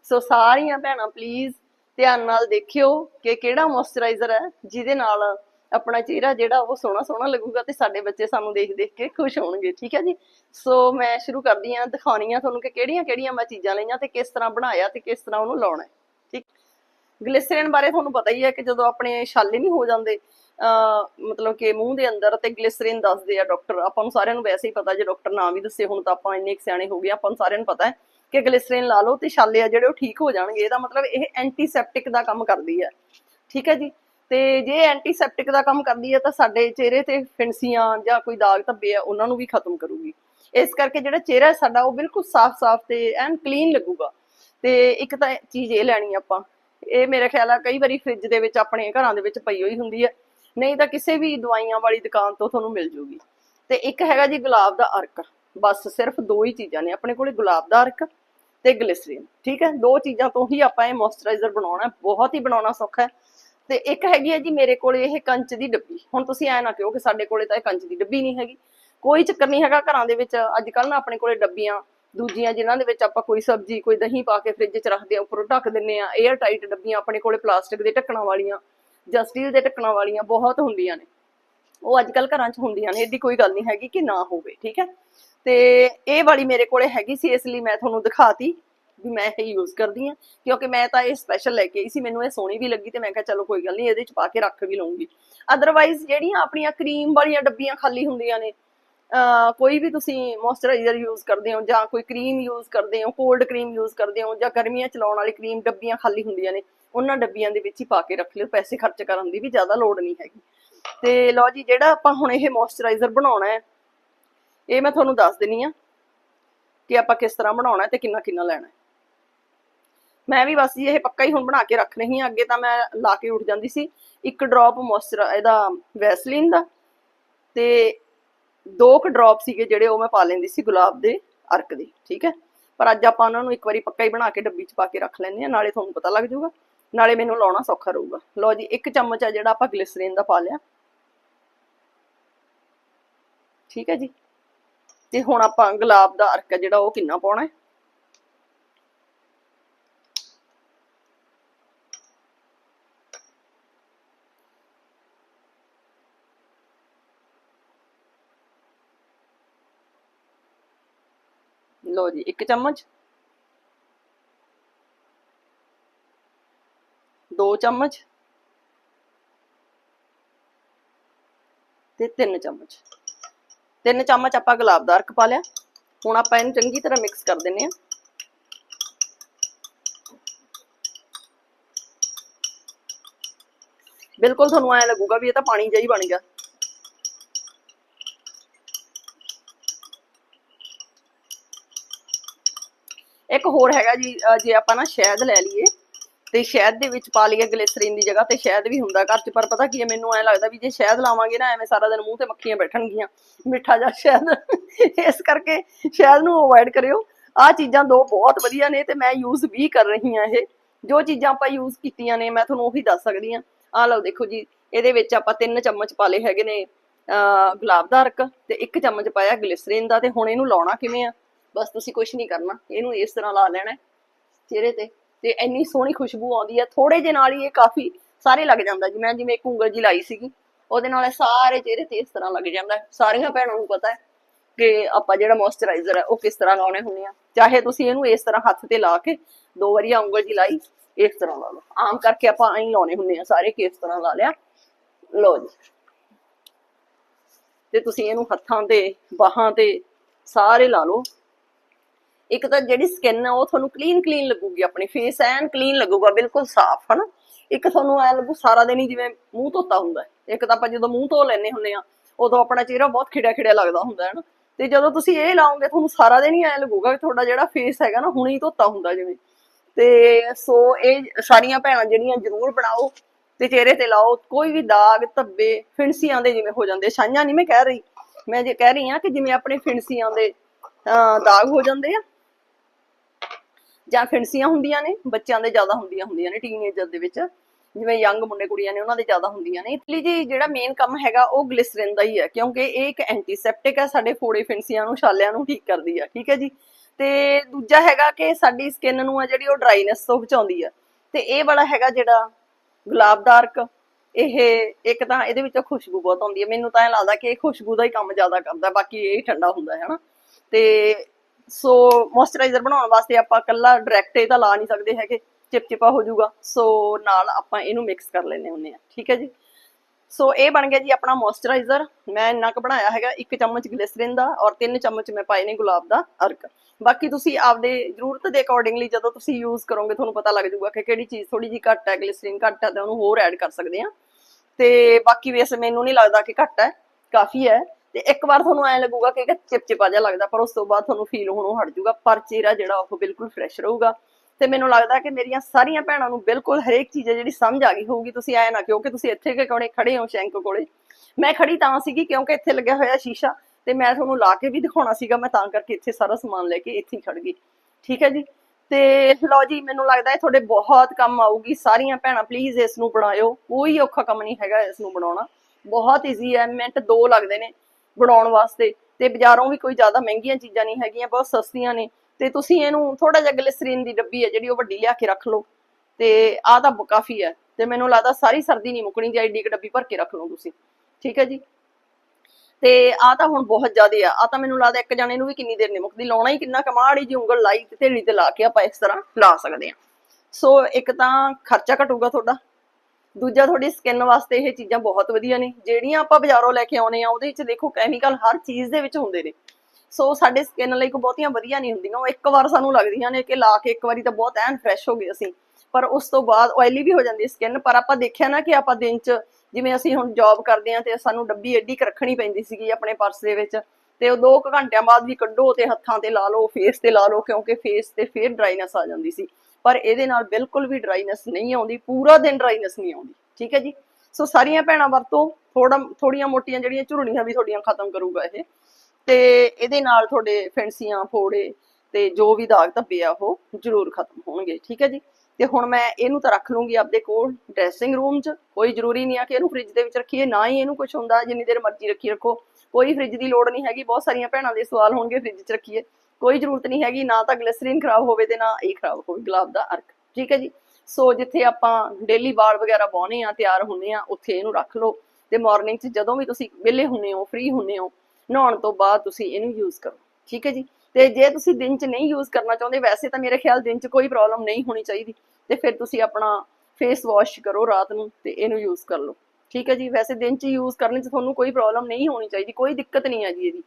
ਸੋ ਸਾਰੀਆਂ ਭੈਣਾਂ ਪਲੀਜ਼ ਧਿਆਨ ਨਾਲ ਦੇਖਿਓ ਕਿ ਕਿਹੜਾ ਮੋਇਸਚਰਾਈਜ਼ਰ ਹੈ ਜਿਹਦੇ ਨਾਲ ਆਪਣਾ ਚਿਹਰਾ ਜਿਹੜਾ ਉਹ ਸੋਹਣਾ ਸੋਹਣਾ ਲੱਗੂਗਾ ਤੇ ਸਾਡੇ ਬੱਚੇ ਸਾਨੂੰ ਦੇਖ ਦੇਖ ਕੇ ਖੁਸ਼ ਹੋਣਗੇ, ਠੀਕ ਹੈ ਜੀ? ਸੋ ਮੈਂ ਸ਼ੁਰੂ ਕਰਦੀ ਹਾਂ ਦਿਖਾਉਣੀ ਆ ਤੁਹਾਨੂੰ ਕਿ ਕਿਹੜੀਆਂ ਕਿਹੜੀਆਂ ਮੈਂ ਚੀਜ਼ਾਂ ਲਈਆਂ ਤੇ ਕਿਸ ਤਰ੍ਹਾਂ ਬਣਾਇਆ ਤੇ ਕਿਸ ਤਰ੍ਹਾਂ ਉਹਨੂੰ ਲਾਉਣਾ ਠੀਕ? ਗਲਿਸਰੀਨ ਬਾਰੇ ਤੁਹਾਨੂੰ ਪਤਾ ਹੀ ਹੈ ਕਿ ਜਦੋਂ ਆਪਣੇ ਛਾਲੇ ਨਹੀਂ ਹੋ ਜਾਂਦੇ, ਅਹ ਮਤਲਬ ਕਿ ਮੂੰਹ ਦੇ ਅੰਦਰ ਤੇ ਗਲਿਸਰੀਨ ਦੱਸਦੇ ਆ ਡਾਕਟਰ ਆਪਾਂ ਨੂੰ ਸਾਰਿਆਂ ਨੂੰ ਵੈਸੇ ਹੀ ਪਤਾ ਜੇ ਡਾਕਟਰ ਨਾ ਵੀ ਦੱਸੇ ਹੁਣ ਤਾਂ ਆਪਾਂ ਇੰਨੇ ਸਿਆਣੇ ਹੋ ਗਏ, ਆਪਾਂ ਨੂੰ ਸਾਰਿਆਂ ਨੂੰ ਪਤਾ ਹੈ ਕਿ ਗਲਿਸਰੀਨ ਲਾ ਲਓ ਤੇ ਛਾਲੇ ਆ ਜਿਹੜੇ ਉਹ ਠੀਕ ਹੋ ਜਾਣਗੇ, ਇਹਦਾ ਮਤਲਬ ਇਹ ਐਂਟੀਸੈਪਟਿਕ ਦਾ ਕੰਮ ਕਰਦੀ ਹੈ, ਠੀਕ ਹੈ ਜੀ? ਤੇ ਜੇ ਐਂਟੀਸੈਪਟਿਕ ਦਾ ਕੰਮ ਕਰਦੀ ਹੈ ਤਾਂ ਸਾਡੇ ਚਿਹਰੇ ਤੇ ਫਿੰਸੀਆਂ ਜਾਂ ਕੋਈ ਦਾਗ ਧੱਬੇ ਆ, ਉਹਨਾਂ ਨੂੰ ਵੀ ਖਤਮ ਕਰੂਗੀ। ਇਸ ਕਰਕੇ ਜਿਹੜਾ ਚਿਹਰਾ ਸਾਡਾ ਉਹ ਬਿਲਕੁਲ ਸਾਫ਼-ਸਾਫ਼ ਤੇ ਐਨ ਕਲੀਨ ਲੱਗੂਗਾ। ਤੇ ਇੱਕ ਤਾਂ ਚੀਜ਼ ਇਹ ਲੈਣੀ ਆਪਾਂ, ਇਹ ਮੇਰੇ ਖਿਆਲ ਆ ਕਈ ਵਾਰੀ ਫ੍ਰਿਜ ਦੇ ਵਿੱਚ ਆਪਣੇ ਘਰਾਂ ਦੇ ਵਿੱਚ ਪਈ ਹੋਈ ਹੁੰਦੀ ਹੈ ਨਹੀਂ ਤਾਂ ਕਿਸੇ ਵੀ ਦਵਾਈਆਂ ਵਾਲੀ ਦੁਕਾਨ ਤੋਂ ਤੁਹਾਨੂੰ ਮਿਲ ਜੂਗੀ। ਤੇ ਇੱਕ ਹੈਗਾ ਜੀ ਗੁਲਾਬ ਦਾ ਅਰਕ, ਬਸ ਸਿਰਫ ਦੋ ਹੀ ਚੀਜ਼ਾਂ ਨੇ, ਆਪਣੇ ਕੋਲੇ ਗੁਲਾਬ ਦਾ ਅਰਕ ਤੇ ਗਲਿਸਰੀਨ, ਠੀਕ ਹੈ? ਦੋ ਚੀਜ਼ਾਂ ਤੋਂ ਹੀ ਆਪਾਂ ਇਹ ਮੋਇਸਚਰਾਈਜ਼ਰ ਬਣਾਉਣਾ, ਬਹੁਤ ਹੀ ਬਣਾਉਣਾ ਸੌਖਾ ਹੈ। ਤੇ ਇੱਕ ਹੈਗੀ ਹੈ ਜੀ ਮੇਰੇ ਕੋਲੇ ਇਹ ਕੰਚ ਦੀ ਡੱਬੀ। ਹੁਣ ਤੁਸੀਂ ਐ ਨਾ ਕਿਹੋ ਕਿ ਸਾਡੇ ਕੋਲੇ ਤਾਂ ਇਹ ਕੰਚ ਦੀ ਡੱਬੀ ਨਹੀਂ ਹੈਗੀ। ਕੋਈ ਚੱਕਰ ਨਹੀਂ ਹੈਗਾ ਘਰਾਂ ਦੇ ਵਿੱਚ। ਅੱਜ ਕੱਲ ਨਾ ਆਪਣੇ ਕੋਲੇ ਡੱਬੀਆਂ, ਦੂਜੀਆਂ ਜਿਨ੍ਹਾਂ ਦੇ ਵਿੱਚ ਆਪਾਂ ਕੋਈ ਸਬਜ਼ੀ, ਕੋਈ ਦਹੀਂ ਪਾ ਕੇ ਫ੍ਰਿਜ 'ਚ ਰੱਖਦੇ ਆ ਉੱਪਰੋਂ ਢੱਕ ਦਿੰਨੇ ਆ 에ਅਰ ਟਾਈਟ ਡੱਬੀਆਂ ਆਪਣੇ ਕੋਲੇ ਪਲਾਸਟਿਕ ਦੇ ਢੱਕਣਾਂ ਵਾਲੀਆਂ, ਜਾਂ ਸਟੀਲ ਦੇ ਢੱਕਣਾਂ ਵਾਲੀਆਂ ਬਹੁਤ ਹੁੰਦੀਆਂ ਨੇ। ਉਹ ਅੱਜ ਕੱਲ ਘਰਾਂ 'ਚ ਹੁੰਦੀਆਂ ਨੇ, ਏਡੀ ਕੋਈ ਗੱਲ ਨਹੀਂ ਹੈਗੀ ਕਿ ਨਾ ਹੋਵੇ, ਠੀਕ ਹੈ? ਤੇ ਇਹ ਵਾਲੀ ਮੇਰੇ ਕੋਲੇ ਹੈਗੀ ਸੀ, ਇਸ ਲਈ ਮੈਂ ਤੁਹਾਨੂੰ ਦਿਖਾਤੀ। ਵੀ ਮੈਂ ਇਹ ਯੂਜ਼ ਕਰਦੀ ਆ ਕਿਉਂਕਿ ਮੈਂ ਤਾਂ ਇਹ ਸਪੈਸ਼ਲ ਲੈ ਕੇ ਆਈ ਸੀ, ਮੈਨੂੰ ਇਹ ਸੋਹਣੀ ਵੀ ਲੱਗੀ ਤੇ ਮੈਂ ਕਿਹਾ ਚਲੋ ਕੋਈ ਗੱਲ ਨਹੀਂ, ਇਹਦੇ 'ਚ ਪਾ ਕੇ ਰੱਖ ਵੀ ਲਵਾਂਗੀ ਅਦਰਵਾਈਜ਼ ਜਿਹੜੀਆਂ ਆਪਣੀਆਂ ਕਰੀਮ ਵਾਲੀਆਂ ਡੱਬੀਆਂ ਖਾਲੀ ਹੁੰਦੀਆਂ ਨੇ ਕੋਈ ਵੀ ਤੁਸੀਂ ਮੋਇਸਚਰਾਈਜ਼ਰ ਯੂਜ਼ ਕਰਦੇ ਹੋ ਜਾਂ ਕੋਈ ਕਰੀਮ ਯੂਜ਼ ਕਰਦੇ ਹੋ ਕੋਲਡ ਕਰੀਮ ਯੂਜ਼ ਕਰਦੇ ਹੋ ਜਾਂ ਗਰਮੀਆਂ ਚਲਾਉਣ ਵਾਲੀ ਕਰੀਮ ਡੱਬੀਆਂ ਖਾਲੀ ਹੁੰਦੀਆਂ ਨੇ, ਉਹਨਾਂ ਡੱਬੀਆਂ ਦੇ ਵਿੱਚ ਹੀ ਪਾ ਕੇ ਰੱਖ ਲਿਓ, ਪੈਸੇ ਖਰਚ ਕਰਨ ਦੀ ਵੀ ਜ਼ਿਆਦਾ ਲੋੜ ਨਹੀਂ ਹੈਗੀ। ਤੇ ਲਓ ਜੀ, ਜਿਹੜਾ ਆਪਾਂ ਹੁਣ ਇਹ ਮੋਇਸਚਰਾਈਜ਼ਰ ਬਣਾਉਣਾ ਹੈ, ਇਹ ਮੈਂ ਤੁਹਾਨੂੰ ਦੱਸ ਦਿੰਨੀ ਆ ਕਿ ਆਪਾਂ ਕਿਸ ਤਰ੍ਹਾਂ ਬਣਾਉਣਾ ਤੇ ਕਿੰਨਾ ਕਿੰਨਾ ਲੈਣਾ ਮੈਂ ਵੀ ਬਸ ਜੀ ਇਹ ਪੱਕਾ ਹੀ ਹੁਣ ਬਣਾ ਕੇ ਰੱਖ ਰਹੀ ਹਾਂ। ਅੱਗੇ ਤਾਂ ਮੈਂ ਲਾ ਕੇ ਉੱਠ ਜਾਂਦੀ ਸੀ। ਇੱਕ ਡ੍ਰੌਪ ਮੋਇਸਚਰ ਇਹਦਾ ਵੈਸਲੀਨ ਦਾ ਤੇ ਦੋ ਕੁ ਡ੍ਰੌਪ ਸੀਗੇ ਜਿਹੜੇ ਉਹ ਮੈਂ ਪਾ ਲੈਂਦੀ ਸੀ ਗੁਲਾਬ ਦੇ ਅਰਕ ਦੇ, ਠੀਕ ਹੈ? ਪਰ ਅੱਜ ਆਪਾਂ ਉਹਨਾਂ ਨੂੰ ਇੱਕ ਵਾਰੀ ਪੱਕਾ ਹੀ ਬਣਾ ਕੇ ਡੱਬੀ 'ਚ ਪਾ ਕੇ ਰੱਖ ਲੈਂਦੇ ਆ ਨਾਲੇ ਤੁਹਾਨੂੰ ਪਤਾ ਲੱਗ ਜਾਊਗਾ। ਨਾਲੇ ਮੈਨੂੰ ਲਾਉਣਾ ਸੌਖਾ ਰਹੂਗਾ। ਲਓ ਜੀ, ਇੱਕ ਚਮਚ ਆ ਜਿਹੜਾ ਆਪਾਂ ਗਲਿਸਰੀਨ ਦਾ ਪਾ ਲਿਆ। ਠੀਕ ਹੈ ਜੀ? ਤੇ ਹੁਣ ਆਪਾਂ ਗੁਲਾਬ ਦਾ ਅਰਕ ਆ ਜਿਹੜਾ ਉਹ ਕਿੰਨਾ ਪਾਉਣਾ ਹੈ? ਲੋ ਜੀ, ਇੱਕ ਚਮਚ। ਦੋ ਚਮਚ। ਤੇ ਤਿੰਨ ਚਮਚ। ਤਿੰਨ ਚਮਚ ਆਪਾਂ ਗੁਲਾਬ ਦਾ ਅਰਕ ਪਾ ਲਿਆ। ਹੁਣ ਆਪਾਂ ਇਹਨੂੰ ਚੰਗੀ ਤਰ੍ਹਾਂ ਮਿਕਸ ਕਰ ਦਿੰਨੇ ਆ। ਬਿਲਕੁਲ ਤੁਹਾਨੂੰ ਐ ਲੱਗੂਗਾ ਵੀ ਇਹ ਤਾਂ ਪਾਣੀ ਜਿਹਾ ਹੀ ਬਣ ਗਿਆ। ਇੱਕ ਹੋਰ ਹੈਗਾ ਜੀ ਜੇ ਆਪਾਂ ਨਾ ਸ਼ਹਿਦ ਲੈ ਲਈਏ, ਤੇ ਸ਼ਹਿਦ ਦੇ ਵਿੱਚ ਪਾ ਲਈਏ ਗਲਿਸਰੀਨ ਦੀ ਜਗ੍ਹਾ ਤੇ ਸ਼ਹਿਦ ਵੀ ਹੁੰਦਾ ਘਰ 'ਚ, ਪਰ ਪਤਾ ਕੀ ਹੈ, ਮੈਨੂੰ ਐ ਲੱਗਦਾ ਵੀ ਜੇ ਸ਼ਹਿਦ ਲਾਵਾਂਗੇ ਨਾ, ਐਵੇਂ ਸਾਰਾ ਦਿਨ ਮੂੰਹ ਤੇ ਮੱਖੀਆਂ ਬੈਠਣਗੀਆਂ, ਮਿੱਠਾ ਜਿਹਾ ਸ਼ਹਿਦ। ਇਸ ਕਰਕੇ ਸ਼ਹਿਦ ਨੂੰ ਅਵੋਇਡ ਕਰਿਓ। ਆਹ ਚੀਜ਼ਾਂ ਦੋ ਬਹੁਤ ਵਧੀਆ ਨੇ ਤੇ ਮੈਂ ਯੂਜ਼ ਵੀ ਕਰ ਰਹੀ ਹਾਂ ਇਹ। ਜੋ ਚੀਜ਼ਾਂ ਆਪਾਂ ਯੂਜ਼ ਕੀਤੀਆਂ ਨੇ, ਮੈਂ ਤੁਹਾਨੂੰ ਉਹੀ ਦੱਸ ਸਕਦੀ ਹਾਂ। ਆਹ ਲਓ ਦੇਖੋ ਜੀ, ਇਹਦੇ ਵਿੱਚ ਆਪਾਂ ਤਿੰਨ ਚਮਚ ਪਾ ਲਏ ਹੈਗੇ ਨੇ, ਅਹ ਗੁਲਾਬ ਦਾ ਅਰਕ ਤੇ ਇੱਕ ਚਮਚ ਪਾਇਆ ਗਲਿਸਰੀਨ ਦਾ ਤੇ ਹੁਣ ਇਹਨੂੰ ਲਾਉਣਾ ਕਿਵੇਂ ਆ? ਬਸ ਤੁਸੀਂ ਕੁਝ ਨਹੀਂ ਕਰਨਾ, ਇਹਨੂੰ ਇਸ ਤਰ੍ਹਾਂ ਲਾ ਲੈਣਾ ਹੈ ਚਿਹਰੇ ਤੇ। ਤੇ ਇੰਨੀ ਸੋਹਣੀ ਖੁਸ਼ਬੂ ਆਉਂਦੀ ਹੈ ਥੋੜੇ ਜਿਹੇ ਨਾਲ ਹੀ ਇਹ ਕਾਫੀ ਸਾਰੇ ਲੱਗ ਜਾਂਦਾ ਜੀ ਮੈਂ ਜਿਵੇਂ ਇੱਕ ਉਂਗਲ ਜੀ ਲਾਈ ਸੀਗੀ, ਉਹਦੇ ਨਾਲ ਸਾਰੇ ਚਿਹਰੇ ਤੇ ਇਸ ਤਰ੍ਹਾਂ ਲੱਗ ਜਾਂਦਾ ਸਾਰੀਆਂ ਭੈਣਾਂ ਨੂੰ ਪਤਾ ਹੈ ਕਿ ਆਪਾਂ ਜਿਹੜਾ ਮੋਇਸਚਰਾਈਜ਼ਰ ਹੈ, ਉਹ ਕਿਸ ਤਰ੍ਹਾਂ ਲਾਉਣੇ ਹੁੰਦੇ ਆ। ਚਾਹੇ ਤੁਸੀਂ ਇਹਨੂੰ ਇਸ ਤਰ੍ਹਾਂ ਹੱਥ ਤੇ ਲਾ ਕੇ ਦੋ ਵਾਰੀ ਆਹ ਉਂਗਲ ਜੀ ਲਾਈ, ਇਸ ਤਰ੍ਹਾਂ ਲਾ ਲਓ। ਆਮ ਕਰਕੇ ਆਪਾਂ ਐਂ ਲਾਉਣੇ ਹੁੰਦੇ ਆ ਸਾਰੇ ਕਿਸ ਤਰ੍ਹਾਂ ਲਾ ਲਿਆ। ਲਓ ਜੀ। ਤੇ ਤੁਸੀਂ ਇਹਨੂੰ ਹੱਥਾਂ ਤੇ, ਬਾਹਾਂ ਤੇ ਸਾਰੇ ਲਾ ਲਓ। ਇੱਕ ਤਾਂ ਜਿਹੜੀ ਸਕਿਨ ਆ, ਉਹ ਤੁਹਾਨੂੰ ਕਲੀਨ ਕਲੀਨ ਲੱਗੂਗੀ, ਆਪਣੀ ਫੇਸ ਐਨ ਕਲੀਨ ਲੱਗੂਗਾ, ਬਿਲਕੁਲ ਸਾਫ਼, ਹਨਾ? ਇੱਕ ਤੁਹਾਨੂੰ ਐ ਲੱਗੂ ਸਾਰਾ ਦਿਨ ਹੀ ਜਿਵੇਂ ਮੂੰਹ ਧੋਤਾ ਹੁੰਦਾ ਇੱਕ ਤਾਂ ਆਪਾਂ ਜਦੋਂ ਮੂੰਹ ਧੋ ਲੈਨੇ ਹੁੰਨੇ ਆ ਉਦੋਂ ਆਪਣਾ ਚਿਹਰਾ ਬਹੁਤ ਖਿੜਿਆ ਖਿੜਿਆ ਲੱਗਦਾ ਹੁੰਦਾ ਹੈ ਨਾ ਤੇ ਜਦੋਂ ਤੁਸੀਂ ਇਹ ਲਾਓਗੇ, ਤੁਹਾਨੂੰ ਸਾਰਾ ਦਿਨ ਹੀ ਐ ਲੱਗੂਗਾ ਕਿ ਤੁਹਾਡਾ ਜਿਹੜਾ ਫੇਸ ਹੈਗਾ ਨਾ, ਹੁਣੇ ਹੀ ਧੋਤਾ ਹੁੰਦਾ ਜਿਵੇਂ। ਤੇ ਸੋ ਇਹ ਸਾਰੀਆਂ ਭੈਣਾਂ ਜਿਹੜੀਆਂ ਜ਼ਰੂਰ ਬਣਾਓ ਤੇ ਚਿਹਰੇ ਤੇ ਲਾਓ, ਕੋਈ ਵੀ ਦਾਗ, ਧੱਬੇ, ਫਿਣਸੀਆਂ ਦੇ ਜਿਵੇਂ ਹੋ ਜਾਂਦੇ ਛਾਈਆਂ ਨਹੀਂ ਮੈਂ ਕਹਿ ਰਹੀ। ਮੈਂ ਜੇ ਕਹਿ ਰਹੀ ਆ ਕਿ ਜਿਵੇਂ ਆਪਣੇ ਫਿਣਸੀਆਂ ਦੇ ਦਾਗ ਹੋ ਜਾਂਦੇ ਆ ਜਾਂ ਫਿਣਸੀਆਂ ਹੁੰਦੀਆਂ ਨੇ, ਬੱਚਿਆਂ ਦੇ ਜ਼ਿਆਦਾ ਹੁੰਦੀਆਂ ਹੁੰਦੀਆਂ ਨੇ ਟੀਨੇਜਰ ਦੇ ਵਿੱਚ। ਜਿਵੇਂ ਯੰਗ ਮੁੰਡੇ ਕੁੜੀਆਂ ਨੇ, ਉਹਨਾਂ ਦੇ ਜ਼ਿਆਦਾ ਹੁੰਦੀਆਂ ਨੇ। ਇਸ ਜੀ ਜਿਹੜਾ ਮੇਨ ਕੰਮ ਹੈਗਾ, ਉਹ ਗਲਿਸਰੀਨ ਦਾ ਹੀ ਹੈ, ਕਿਉਂਕਿ ਇਹ ਇੱਕ ਐਂਟੀਸੈਪਟਿਕ ਹੈ, ਸਾਡੇ ਫੋੜੇ ਫਿਣਸੀਆਂ ਨੂੰ, ਛਾਲਿਆਂ ਨੂੰ ਠੀਕ ਕਰਦੀ ਹੈ ਠੀਕ ਹੈ ਜੀ? ਤੇ ਦੂਜਾ ਹੈਗਾ ਕਿ ਸਾਡੀ ਸਕਿਨ ਨੂੰ ਆ ਜਿਹੜੀ ਉਹ ਡਰਾਈਨੈਸ ਤੋਂ ਬਚਾਉਂਦੀ ਹੈ ਤੇ ਇਹ ਵਾਲਾ ਹੈਗਾ ਜਿਹੜਾ ਗੁਲਾਬ ਦਾ ਇਹ ਇੱਕ ਤਾਂ ਇਹਦੇ ਵਿੱਚੋਂ ਖੁਸ਼ਬੂ ਬਹੁਤ ਆਉਂਦੀ ਹੈ ਮੈਨੂੰ ਤਾਂ ਇਹ ਲੱਗਦਾ ਕਿ ਇਹ ਖੁਸ਼ਬੂ ਦਾ ਹੀ ਕੰਮ ਜ਼ਿਆਦਾ ਕਰਦਾ, ਬਾਕੀ ਇਹ ਠੰਡਾ ਹੁੰਦਾ ਹੈ ਹਨਾ ਤੇ ਸੋ ਮੋਇਸਚਰਾਈਜ਼ਰ ਬਣਾਉਣ ਵਾਸਤੇ ਆਪਾਂ ਕੱਲਾ ਡਾਇਰੈਕਟ ਇਹ ਤਾਂ ਲਾ ਨਹੀਂ ਸਕਦੇ ਹੈਗੇ, ਚਿਪਚਿਪਾ ਹੋ ਜਾਊਗਾ। ਸੋ ਨਾਲ ਆਪਾਂ ਇਹਨੂੰ ਮਿਕਸ ਕਰ ਲੈਨੇ ਹੁੰਨੇ ਆ ਠੀਕ ਹੈ ਜੀ? ਸੋ ਇਹ ਬਣ ਗਿਆ ਜੀ ਆਪਣਾ ਮੋਇਸਚਰਾਈਜ਼ਰ ਮੈਂ ਇੰਨਾ ਕੁ ਬਣਾਇਆ ਹੈਗਾ, ਇੱਕ ਚਮਚ ਗਲਿਸਰੀਨ ਦਾ ਔਰ ਤਿੰਨ ਚਮਚ ਮੈਂ ਪਾਏ ਨੇ ਗੁਲਾਬ ਦਾ ਅਰਕ। ਬਾਕੀ ਤੁਸੀਂ ਆਪਦੇ ਜ਼ਰੂਰਤ ਦੇ ਅਕੋਰਡਿੰਗਲੀ ਜਦੋਂ ਤੁਸੀਂ ਯੂਜ਼ ਕਰੋਗੇ, ਤੁਹਾਨੂੰ ਪਤਾ ਲੱਗ ਜਾਊਗਾ ਕਿ ਕਿਹੜੀ ਚੀਜ਼ ਥੋੜੀ ਜੀ ਘੱਟ ਹੈ ਗਲਿਸਰੀਨ ਘੱਟ ਹੈ, ਤੇ ਉਹਨੂੰ ਹੋਰ ਐਡ ਕਰ ਸਕਦੇ ਆ ਤੇ ਬਾਕੀ ਵੈਸੇ ਮੈਨੂੰ ਨਹੀਂ ਲੱਗਦਾ ਕਿ ਘੱਟ ਹੈ, ਕਾਫੀ ਹੈ। ਤੇ ਇੱਕ ਵਾਰ ਤੁਹਾਨੂੰ ਐ ਲੱਗੂਗਾ ਕਿ ਚਿਪਚਿਪਾ ਜਿਹਾ ਲੱਗਦਾ, ਪਰ ਉਸ ਤੋਂ ਬਾਅਦ ਤੁਹਾਨੂੰ ਫੀਲ ਹੋਣੋਂ ਹਟ ਜਾਊਗਾ, ਪਰ ਚਿਹਰਾ ਜਿਹੜਾ ਉਹ ਬਿਲਕੁਲ ਫਰੈਸ਼ ਰਹੂਗਾ। ਤੇ ਮੈਨੂੰ ਲੱਗਦਾ ਕਿ ਮੇਰੀਆਂ ਸਾਰੀਆਂ ਭੈਣਾਂ ਨੂੰ ਬਿਲਕੁਲ ਹਰੇਕ ਚੀਜ਼ ਜਿਹੜੀ ਸਮਝ ਆ ਗਈ ਹੋਊਗੀ, ਤੁਸੀਂ ਐ ਨਾ ਕਿਉਂਕਿ ਤੁਸੀਂ ਇੱਥੇ ਕਿ ਕੋਲੇ ਖੜੇ ਹੋ, ਸ਼ੈਂਕ ਕੋਲੇ। ਮੈਂ ਖੜੀ ਤਾਂ ਸੀਗੀ ਕਿਉਂਕਿ ਇੱਥੇ ਲੱਗਿਆ ਹੋਇਆ ਸ਼ੀਸ਼ਾ, ਤੇ ਮੈਂ ਤੁਹਾਨੂੰ ਲਾ ਕੇ ਵੀ ਦਿਖਾਉਣਾ ਸੀਗਾ, ਮੈਂ ਤਾਂ ਕਰਕੇ ਇੱਥੇ ਸਾਰਾ ਸਮਾਨ ਲੈ ਕੇ ਇੱਥੇ ਖੜ ਗਈ। ਠੀਕ ਹੈ ਜੀ? ਤੇ ਲਓ ਜੀ, ਮੈਨੂੰ ਲੱਗਦਾ ਹੈ ਤੁਹਾਡੇ ਬਹੁਤ ਕੰਮ ਆਊਗੀ, ਸਾਰੀਆਂ ਭੈਣਾਂ ਪਲੀਜ਼ ਇਸ ਨੂੰ ਬਣਾਇਓ। ਕੋਈ ਔਖਾ ਕੰਮ ਨਹੀਂ ਹੈਗਾ ਇਸ ਨੂੰ ਬਣਾਉਣਾ। ਬਹੁਤ ਈਜ਼ੀ ਹੈ ਮਿੰਟ ਦੋ ਲੱਗਦੇ ਨੇ। ਬਣਾਉਣ ਵਾਸਤੇ ਤੇ ਬਾਜ਼ਾਰੋਂ ਵੀ ਕੋਈ ਜ਼ਿਆਦਾ ਮਹਿੰਗੀਆਂ ਚੀਜ਼ਾਂ ਨਹੀਂ ਹੈਗੀਆਂ, ਬਹੁਤ ਸਸਤੀਆਂ ਨੇ। ਤੇ ਤੁਸੀਂ ਇਹਨੂੰ ਥੋੜਾ ਜਿਹਾ ਗਲਿਸਰੀਨ ਦੀ ਡੱਬੀ ਹੈ ਜਿਹੜੀ ਉਹ ਵੱਡੀ ਲਿਆ ਕੇ ਰੱਖ ਲਓ। ਤੇ ਆਹ ਤਾਂ ਕਾਫੀ ਹੈ ਤੇ ਮੈਨੂੰ ਲੱਗਦਾ ਸਾਰੀ ਸਰਦੀ ਨਹੀਂ ਮੁੱਕਣੀ ਜੇ ਏਡੀ ਡੱਬੀ ਭਰ ਕੇ ਰੱਖ ਲਓ ਤੁਸੀਂ। ਠੀਕ ਹੈ ਜੀ? ਤੇ ਆ ਤਾਂ ਹੁਣ ਬਹੁਤ ਜ਼ਿਆਦੇ ਆ। ਆ ਤਾਂ ਮੈਨੂੰ ਲੱਗਦਾ ਇੱਕ ਜਣੇ ਨੂੰ ਵੀ ਕਿੰਨੀ ਦੇਰ ਨਹੀਂ ਮੁਕਦੀ। ਲਾਉਣਾ ਹੀ ਕਿੰਨਾ ਕਮਾੜੀ ਜੀ ਉਂਗਲ ਲਾਈ ਤੇ ਢੇੜੀ ਤੇ ਲਾ ਕੇ ਆਪਾਂ ਇਸ ਤਰ੍ਹਾਂ ਲਾ ਸਕਦੇ ਆ ਸੋ ਇੱਕ ਤਾਂ ਖਰਚਾ ਘਟੂਗਾ ਤੁਹਾਡਾ। ਦੂਜਾ ਤੁਹਾਡੀ ਸਕਿਨ ਵਾਸਤੇ ਇਹ ਚੀਜ਼ਾਂ ਬਹੁਤ ਵਧੀਆ ਨੇ, ਜਿਹੜੀਆਂ ਆਪਾਂ ਬਾਜ਼ਾਰੋਂ ਲੈ ਕੇ ਆਉਨੇ ਆ ਉਹਦੇ ਵਿੱਚ ਦੇਖੋ ਕੈਮੀਕਲ ਹਰ ਚੀਜ਼ ਦੇ ਵਿੱਚ ਹੁੰਦੇ ਨੇ। ਸੋ ਸਾਡੇ ਸਕਿਨ ਲਈ ਕੋ ਬਹੁਤੀਆਂ ਵਧੀਆ ਨਹੀਂ ਹੁੰਦੀਆਂ, ਉਹ ਇੱਕ ਵਾਰ ਸਾਨੂੰ ਲੱਗਦੀਆਂ ਨੇ ਕਿ ਲਾ ਕੇ ਇੱਕ ਵਾਰੀ ਤਾਂ ਬਹੁਤ ਐਨ ਫਰੈਸ਼ ਹੋ ਗਏ ਅਸੀਂ। ਪਰ ਉਸ ਤੋਂ ਬਾਅਦ ਆਇਲੀ ਵੀ ਹੋ ਜਾਂਦੀ ਸਕਿਨ ਪਰ ਆਪਾਂ ਦੇਖਿਆ ਨਾ ਕਿ ਆਪਾਂ ਦਿਨ ਚ ਜਿਵੇਂ ਅਸੀਂ ਹੁਣ ਜੌਬ ਕਰਦੇ ਆ ਤੇ ਸਾਨੂੰ ਡੱਬੀ ਐਡੀ ਕੁ ਰੱਖਣੀ ਪੈਂਦੀ ਸੀਗੀ ਆਪਣੇ ਪਰਸ ਦੇ ਵਿੱਚ, ਤੇ ਉਹ 2 ਘੰਟਿਆਂ ਬਾਅਦ ਵੀ ਕੱਢੋ ਤੇ ਹੱਥਾਂ ਤੇ ਲਾ ਲਓ ਫੇਸ ਤੇ ਲਾ ਲਓ, ਕਿਉਂਕਿ ਫੇਸ ਤੇ ਫੇਰ ਡਰਾਈਨੈਸ ਆ ਜਾਂਦੀ ਸੀ। ਪਰ ਇਹਦੇ ਨਾਲ ਬਿਲਕੁਲ ਵੀ ਡਰਾਈਨੈਸ ਨਹੀਂ ਆਉਂਦੀ, ਪੂਰਾ ਦਿਨ ਡਰਾਈਨੈਸ ਨਹੀਂ ਆਉਂਦੀ, ਠੀਕ ਹੈ ਜੀ? ਸੋ ਸਾਰੀਆਂ ਭੈਣਾਂ ਵਰਤੋਂ ਥੋੜਾ ਥੋੜੀਆਂ ਮੋਟੀਆਂ ਜਿਹੜੀਆਂ ਝੁਰੜੀਆਂ ਵੀ ਤੁਹਾਡੀਆਂ ਖਤਮ ਕਰੂਗਾ ਇਹ। ਤੇ ਇਹਦੇ ਨਾਲ ਤੁਹਾਡੇ ਫਿੰਸੀਆਂ ਫੋੜੇ ਤੇ ਜੋ ਵੀ ਦਾਗ ਧੱਬੇ ਆ, ਉਹ ਜ਼ਰੂਰ ਖਤਮ ਹੋਣਗੇ, ਠੀਕ ਹੈ ਜੀ? ਤੇ ਹੁਣ ਮੈਂ ਇਹਨੂੰ ਤਾਂ ਰੱਖ ਲੂੰਗੀ ਆਪਦੇ ਕੋਲ ਡਰੈਸਿੰਗ ਰੂਮ 'ਚ। ਕੋਈ ਜ਼ਰੂਰੀ ਨਹੀਂ ਆ ਕਿ ਇਹਨੂੰ ਫ੍ਰਿਜ ਦੇ ਵਿੱਚ ਰੱਖੀਏ, ਨਾ ਹੀ ਇਹਨੂੰ ਕੁਝ ਹੁੰਦਾ, ਜਿੰਨੀ ਦੇਰ ਮਰਜ਼ੀ ਰੱਖੀ ਰੱਖੋ। ਕੋਈ ਫ੍ਰਿਜ ਦੀ ਲੋੜ ਨਹੀਂ ਹੈਗੀ, ਬਹੁਤ ਸਾਰੀਆਂ ਭੈਣਾਂ ਦੇ ਸਵਾਲ ਹੋਣਗੇ ਫ੍ਰਿਜ 'ਚ ਰੱਖੀਏ। ਕੋਈ ਜ਼ਰੂਰਤ ਨਹੀਂ ਹੈਗੀ, ਨਾ ਤਾਂ ਗਲਿਸਰੀਨ ਖਰਾਬ ਹੋਵੇ ਤੇ ਨਾ ਇਹ ਖਰਾਬ ਹੋਵੇ, ਗੁਲਾਬ ਦਾ ਅਰਕ। ਠੀਕ ਹੈ ਜੀ? ਸੋ ਜਿੱਥੇ ਆਪਾਂ ਡੇਲੀ ਵਾਲ ਵਗੈਰਾ ਪਾਉਣੇ ਆ, ਤਿਆਰ ਹੁੰਨੇ ਆ, ਉੱਥੇ ਇਹਨੂੰ ਰੱਖ ਲਓ ਤੇ ਮਾਰਨਿੰਗ 'ਚ ਜਦੋਂ ਵੀ ਤੁਸੀਂ ਵਿਹਲੇ ਹੁੰਨੇ ਹੋ ਫ੍ਰੀ ਹੁੰਨੇ ਹੋ, ਨਹਾਉਣ ਤੋਂ ਬਾਅਦ ਤੁਸੀਂ ਇਹਨੂੰ ਯੂਜ਼ ਕਰੋ। ਠੀਕ ਹੈ ਜੀ? ਤੇ ਜੇ ਤੁਸੀਂ ਦਿਨ 'ਚ ਨਹੀਂ ਯੂਜ਼ ਕਰਨਾ ਚਾਹੁੰਦੇ, ਵੈਸੇ ਤਾਂ ਮੇਰੇ ਖਿਆਲ ਦਿਨ 'ਚ ਕੋਈ ਪ੍ਰੋਬਲਮ ਨਹੀਂ ਹੋਣੀ ਚਾਹੀਦੀ। ਤੇ ਫਿਰ ਤੁਸੀਂ ਆਪਣਾ ਫੇਸ ਵਾਸ਼ ਕਰੋ ਰਾਤ ਨੂੰ ਤੇ ਇਹਨੂੰ ਯੂਜ਼ ਕਰ ਲਓ। ਠੀਕ ਹੈ ਜੀ? ਵੈਸੇ ਦਿਨ 'ਚ ਯੂਜ਼ ਕਰਨ 'ਚ ਤੁਹਾਨੂੰ ਕੋਈ ਪ੍ਰੋਬਲਮ ਨਹੀਂ ਹੋਣੀ ਚਾਹੀਦੀ, ਕੋਈ ਦਿੱਕਤ ਨਹੀਂ ਹੈ ਜੀ ਇਹਦੀ।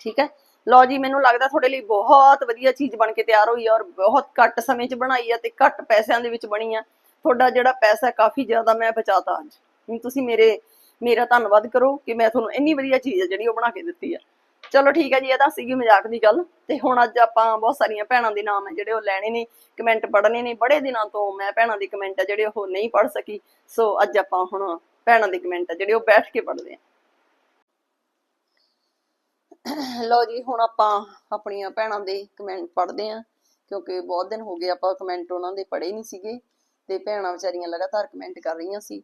ਠੀਕ ਹੈ? ਲਓ ਜੀ, ਮੈਨੂੰ ਲੱਗਦਾ ਤੁਹਾਡੇ ਲਈ ਬਹੁਤ ਵਧੀਆ ਚੀਜ਼ ਬਣ ਕੇ ਤਿਆਰ ਹੋਈ ਆ ਔਰ ਬਹੁਤ ਘੱਟ ਸਮੇਂ 'ਚ ਬਣਾਈ ਆ ਤੇ ਘੱਟ ਪੈਸਿਆਂ ਦੇ ਵਿੱਚ ਬਣੀ ਆ। ਤੁਹਾਡਾ ਜਿਹੜਾ ਪੈਸਾ ਕਾਫੀ ਜ਼ਿਆਦਾ ਮੈਂ ਬਚਾਤਾ ਅੱਜ। ਤੁਸੀਂ ਮੇਰੇ, ਮੇਰਾ ਧੰਨਵਾਦ ਕਰੋ ਕਿ ਮੈਂ ਤੁਹਾਨੂੰ ਇੰਨੀ ਵਧੀਆ ਚੀਜ਼ ਆ ਜਿਹੜੀ ਉਹ ਬਣਾ ਕੇ ਦਿੱਤੀ ਆ। ਚਲੋ ਠੀਕ ਹੈ ਜੀ, ਇਹ ਤਾਂ ਸੀਗੀ ਮਜ਼ਾਕ ਦੀ ਗੱਲ ਤੇ ਹੁਣ ਅੱਜ ਆਪਾਂ ਬਹੁਤ ਸਾਰੀਆਂ ਭੈਣਾਂ ਦੇ ਨਾਮ ਹੈ ਜਿਹੜੇ ਉਹ ਲੈਣੇ ਨੇ, ਕਮੈਂਟ ਪੜ੍ਹਨੇ ਨੇ। ਬੜੇ ਦਿਨਾਂ ਤੋਂ ਮੈਂ ਭੈਣਾਂ ਦੇ ਕਮੈਂਟ ਆ ਜਿਹੜੇ ਉਹ ਨਹੀਂ ਪੜ੍ਹ ਸਕੀ। ਸੋ ਅੱਜ ਆਪਾਂ ਹੁਣ ਭੈਣਾਂ ਦੇ ਕਮੈਂਟ ਆ ਜਿਹੜੇ ਉਹ ਬੈਠ ਕੇ ਪੜ੍ਹਦੇ ਆ। ਲਓ ਜੀ, ਹੁਣ ਆਪਾਂ ਆਪਣੀਆਂ ਭੈਣਾਂ ਦੇ ਕਮੈਂਟ ਪੜ੍ਹਦੇ ਹਾਂ, ਕਿਉਂਕਿ ਬਹੁਤ ਦਿਨ ਹੋ ਗਏ ਆਪਾਂ ਕਮੈਂਟ ਉਹਨਾਂ ਦੇ ਪੜ੍ਹੇ ਨਹੀਂ ਸੀਗੇ ਤੇ ਭੈਣਾਂ ਵਿਚਾਰੀਆਂ ਲਗਾਤਾਰ ਕਮੈਂਟ ਕਰ ਰਹੀਆਂ ਸੀ।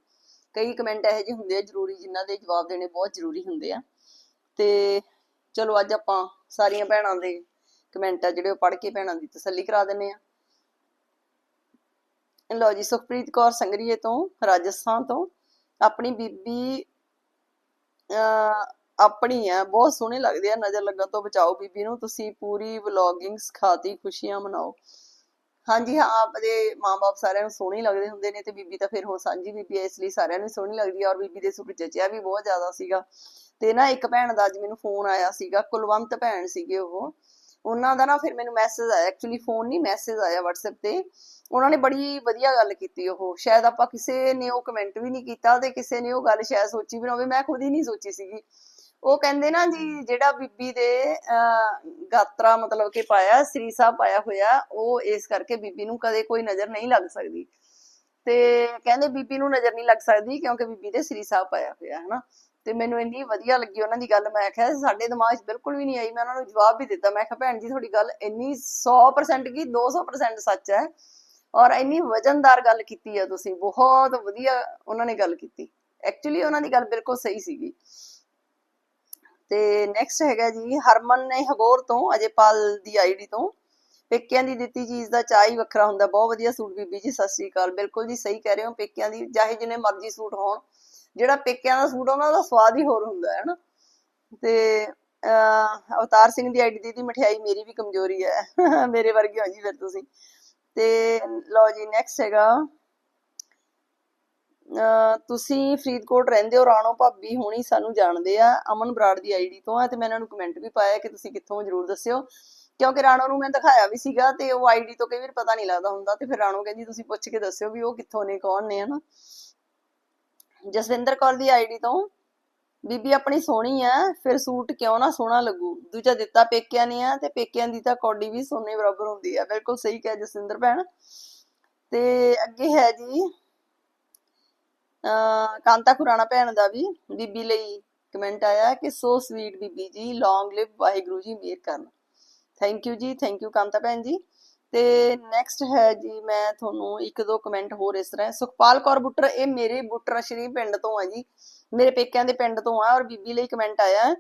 ਕਈ ਕਮੈਂਟ ਇਹੋ ਜਿਹੇ ਹੁੰਦੇ ਆ ਜ਼ਰੂਰੀ, ਜਿਨ੍ਹਾਂ ਦੇ ਜਵਾਬ ਦੇਣੇ ਬਹੁਤ ਜ਼ਰੂਰੀ ਹੁੰਦੇ ਆ। ਤੇ ਚਲੋ ਅੱਜ ਆਪਾਂ ਸਾਰੀਆਂ ਭੈਣਾਂ ਦੇ ਕਮੈਂਟ ਆ ਜਿਹੜੇ ਉਹ ਪੜ੍ਹ ਕੇ ਭੈਣਾਂ ਦੀ ਤਸੱਲੀ ਕਰਾ ਦਿੰਨੇ ਆ ਲਓ ਜੀ, ਸੁਖਪ੍ਰੀਤ ਕੌਰ ਸੰਗਰੀਏ ਤੋਂ, ਰਾਜਸਥਾਨ ਤੋਂ, ਆਪਣੀ ਬੀਬੀ ਆਪਣੀ ਆ ਬਹੁਤ ਸੋਹਣੀ ਲੱਗਦੇ ਆ ਨਜ਼ਰ ਲੱਗਣ ਤੋਂ ਬਚਾਓ ਬੀਬੀ ਨੂੰ, ਤੁਸੀਂ ਪੂਰੀ ਵਲੌਗਿੰਗ ਸਿਖਾਤੀ, ਖੁਸ਼ੀਆਂ ਮਨਾਓ। ਹਾਂਜੀ, ਹਾਂ, ਆਪਦੇ ਮਾਂ-ਬਾਪ ਸਾਰਿਆਂ ਨੂੰ ਸੋਹਣੇ ਲੱਗਦੇ ਹੁੰਦੇ ਨੇ ਤੇ ਬੀਬੀ ਤਾਂ ਫਿਰ ਹੁਣ ਸਾਂਝੀ ਬੀਬੀ ਹੈ, ਇਸ ਲਈ ਸਾਰਿਆਂ ਨੂੰ ਸੋਹਣੀ ਲੱਗਦੀ ਹੈ ਔਰ ਬੀਬੀ ਦੇ ਸੁਖ ਜਚਿਆ ਵੀ ਬਹੁਤ ਜ਼ਿਆਦਾ ਸੀਗਾ। ਤੇ ਨਾ ਇੱਕ ਭੈਣ ਦਾ ਅੱਜ ਮੈਨੂੰ ਫੋਨ ਆਇਆ ਸੀਗਾ, ਕੁਲਵੰਤ ਭੈਣ ਸੀਗੇ ਉਹ। ਉਹਨਾਂ ਦਾ ਨਾ ਫਿਰ ਮੈਨੂੰ ਮੈਸੇਜ ਆਇਆ ਐਕਚੁਅਲੀ ਫੋਨ ਨਹੀਂ ਮੈਸੇਜ ਆਇਆ WhatsApp ਤੇ। ਉਹਨਾਂ ਨੇ ਬੜੀ ਵਧੀਆ ਗੱਲ ਕੀਤੀ ਉਹ। ਸ਼ਾਇਦ ਆਪਾਂ ਕਿਸੇ ਨੇ ਉਹ ਕਮੈਂਟ ਵੀ ਨਹੀਂ ਕੀਤਾ ਤੇ ਕਿਸੇ ਨੇ ਉਹ ਗੱਲ ਸ਼ਾਇਦ ਸੋਚੀ ਵੀ ਨਾ ਹੋਵੇ, ਮੈਂ ਖੁਦ ਹੀ ਨਹੀਂ ਸੋਚੀ ਸੀਗੀ। ਉਹ ਕਹਿੰਦੇ ਨਾ ਜੀ ਜਿਹੜਾ ਬੀਬੀ ਦੇ ਗਾਤਰਾ ਮਤਲਬ ਕਿ ਪਾਇਆ, ਸ੍ਰੀ ਪਾਇਆ ਹੋਇਆ, ਉਹ ਇਸ ਕਰਕੇ ਬੀਬੀ ਨੂੰ ਕਦੇ ਕੋਈ ਨਜ਼ਰ ਨਹੀਂ ਲੱਗ ਸਕਦੀ। ਤੇ ਕਹਿੰਦੇ ਬੀਬੀ ਨੂੰ ਨਜ਼ਰ ਨਹੀਂ ਲੱਗ ਸਕਦੀ ਕਿਉਂਕਿ ਬੀਬੀ ਦੇ ਸ੍ਰੀ ਪਾਇਆ ਹੋਇਆ ਹੈ ਨਾ ਤੇ ਮੈਨੂੰ ਇੰਨੀ ਵਧੀਆ ਲੱਗੀ ਉਹਨਾਂ ਦੀ ਗੱਲ, ਮੈਂ ਕਿਹਾ ਸਾਡੇ ਦਿਮਾਗ 'ਚ ਬਿਲਕੁਲ ਵੀ ਨਹੀਂ ਆਈ, ਮੈਂ ਉਹਨਾਂ ਨੂੰ ਜਵਾਬ ਵੀ ਦਿੱਤਾ। ਮੈਂ ਕਿਹਾ, ਭੈਣ ਜੀ, ਤੁਹਾਡੀ ਗੱਲ ਇੰਨੀ 100% ਕੀ 200% ਸੱਚ ਹੈ ਔਰ ਇੰਨੀ ਵਜਨਦਾਰ ਗੱਲ ਕੀਤੀ ਹੈ ਤੁਸੀਂ, ਬਹੁਤ ਵਧੀਆ ਉਹਨਾਂ ਨੇ ਗੱਲ ਕੀਤੀ। ਐਕਚੁਅਲੀ ਉਹਨਾਂ ਦੀ ਗੱਲ ਬਿਲਕੁਲ ਸਹੀ ਸੀਗੀ। ਤੇ ਨੈਕਸਟ ਹੈਗਾ ਜੀ ਹਰਮਨ ਨੇ ਹਗੋਰ ਤੋਂ ਅਜੇਪਾਲ ਦੀ ਆਈਡੀ ਤੋਂ, ਪੇਕਿਆਂ ਦੀ ਦਿੱਤੀ ਚੀਜ਼ ਦਾ ਚਾਹ ਹੀ ਵੱਖਰਾ ਹੁੰਦਾ, ਬਹੁਤ ਵਧੀਆ ਸੂਟ ਬੀਬੀ ਜੀ, ਸਤਿ ਸ੍ਰੀ ਅਕਾਲ। ਬਿਲਕੁਲ ਜੀ ਸਹੀ ਕਹਿ ਰਹੇ ਹੋ, ਪੇਕਿਆਂ ਦੀ ਚਾਹੇ ਜਿੰਨੇ ਮਰਜ਼ੀ ਸੂਟ ਹੋਣ, ਜਿਹੜਾ ਪੇਕਿਆਂ ਦਾ ਸੂਟ ਉਹਨਾਂ ਦਾ ਸਵਾਦ ਹੀ ਹੋਰ ਹੁੰਦਾ ਹੈ ਨਾ ਤੇ ਅਵਤਾਰ ਸਿੰਘ ਦੀ ਆਈਡੀ ਦੀਦੀ ਮਠਿਆਈ ਮੇਰੀ ਵੀ ਕਮਜ਼ੋਰੀ ਹੈ। ਮੇਰੇ ਵਰਗੇ ਹੋ ਜੀ ਫਿਰ ਤੁਸੀਂ। ਤੇ ਲਓ ਜੀ ਨੈਕਸਟ ਹੈਗਾ ਤੁਸੀਂ ਫਰੀਦਕੋਟ ਰਹਿੰਦੇ ਹੋ, ਰਾਣੋ ਭਾਬੀ ਹੁਣੀ ਸਾਨੂੰ ਜਾਣਦੇ ਆ, ਅਮਨ ਬਰਾੜ ਦੀ ਆਈਡੀ ਤੋਂ ਆ, ਤੇ ਮੈਂ ਇਹਨਾਂ ਨੂੰ ਕਮੈਂਟ ਵੀ ਪਾਇਆ ਕਿ ਤੁਸੀਂ ਕਿੱਥੋਂ ਜਰੂਰ ਦੱਸਿਓ। ਕਿਉਂਕਿ ਰਾਣੋ ਨੂੰ ਮੈਂ ਦਿਖਾਇਆ ਵੀ ਸੀਗਾ ਤੇ ਉਹ ਆਈਡੀ ਤੋਂ ਕਈ ਵਾਰ ਪਤਾ ਨਹੀਂ ਲੱਗਦਾ ਹੁੰਦਾ, ਤੇ ਫਿਰ ਰਾਣੋ ਕਹਿੰਦੀ, ਤੁਸੀਂ ਪੁੱਛ ਕੇ ਦੱਸਿਓ ਵੀ ਉਹ ਕਿੱਥੋਂ ਨੇ, ਕੌਣ ਨੇ? ਹਨਾ। ਜਸਵਿੰਦਰ ਕੌਰ ਦੀ ਆਈਡੀ ਤੋਂ, ਬੀਬੀ ਆਪਣੀ ਸੋਹਣੀ ਆ, ਫਿਰ ਸੂਟ ਕਿਉਂ ਨਾ ਸੋਹਣਾ ਲੱਗੂ? ਦੂਜਾ ਦਿੱਤਾ ਪੇਕਿਆਂ ਨੇ ਆ, ਤੇ ਪੇਕਿਆਂ ਦੀ ਤਾਂ ਕੌਡੀ ਵੀ ਸੋਨੇ ਬਰਾਬਰ ਹੁੰਦੀ ਆ। ਬਿਲਕੁਲ ਸਹੀ ਕਹਿ ਜਸਵਿੰਦਰ ਭੈਣ। ਤੇ ਅੱਗੇ ਹੈ ਜੀ ਕਾਂਤਾ ਖੁਰਾਣਾ ਭੈਣ ਦਾ ਵੀ ਬੀਬੀ ਲਈ ਕਮੈਂਟ ਆਇਆ ਕਿ ਸੋ ਸਵੀਟ ਬੀਬੀ ਜੀ ਲੌਂਗ ਲਿਵ ਵਾਹਿਗੁਰੂ ਜੀ, ਮਿਹਰ ਕਰਨ। ਥੈਂਕ ਯੂ ਜੀ ਥੈਂਕ ਯੂ ਕਾਂਤਾ ਭੈਣ ਜੀ। ਤੇ ਨੈਕਸਟ ਹੈ ਜੀ, ਮੈਂ ਤੁਹਾਨੂੰ ਇੱਕ ਦੋ ਕਮੈਂਟ ਹੋਰ ਇਸ ਤਰ੍ਹਾਂ। ਸੁਖਪਾਲ ਕੌਰ ਬੁੱਟਰ, ਇਹ ਮੇਰੇ ਬੁੱਟਰ ਸ਼੍ਰੀ ਪਿੰਡ ਤੋਂ ਆ ਜੀ। ਮੇਰੇ ਪੇਕਿਆਂ ਦੇ ਪਿੰਡ ਤੋਂ ਆ ਔਰ ਬੀਬੀ ਲਈ ਕਮੈਂਟ ਆਇਆ।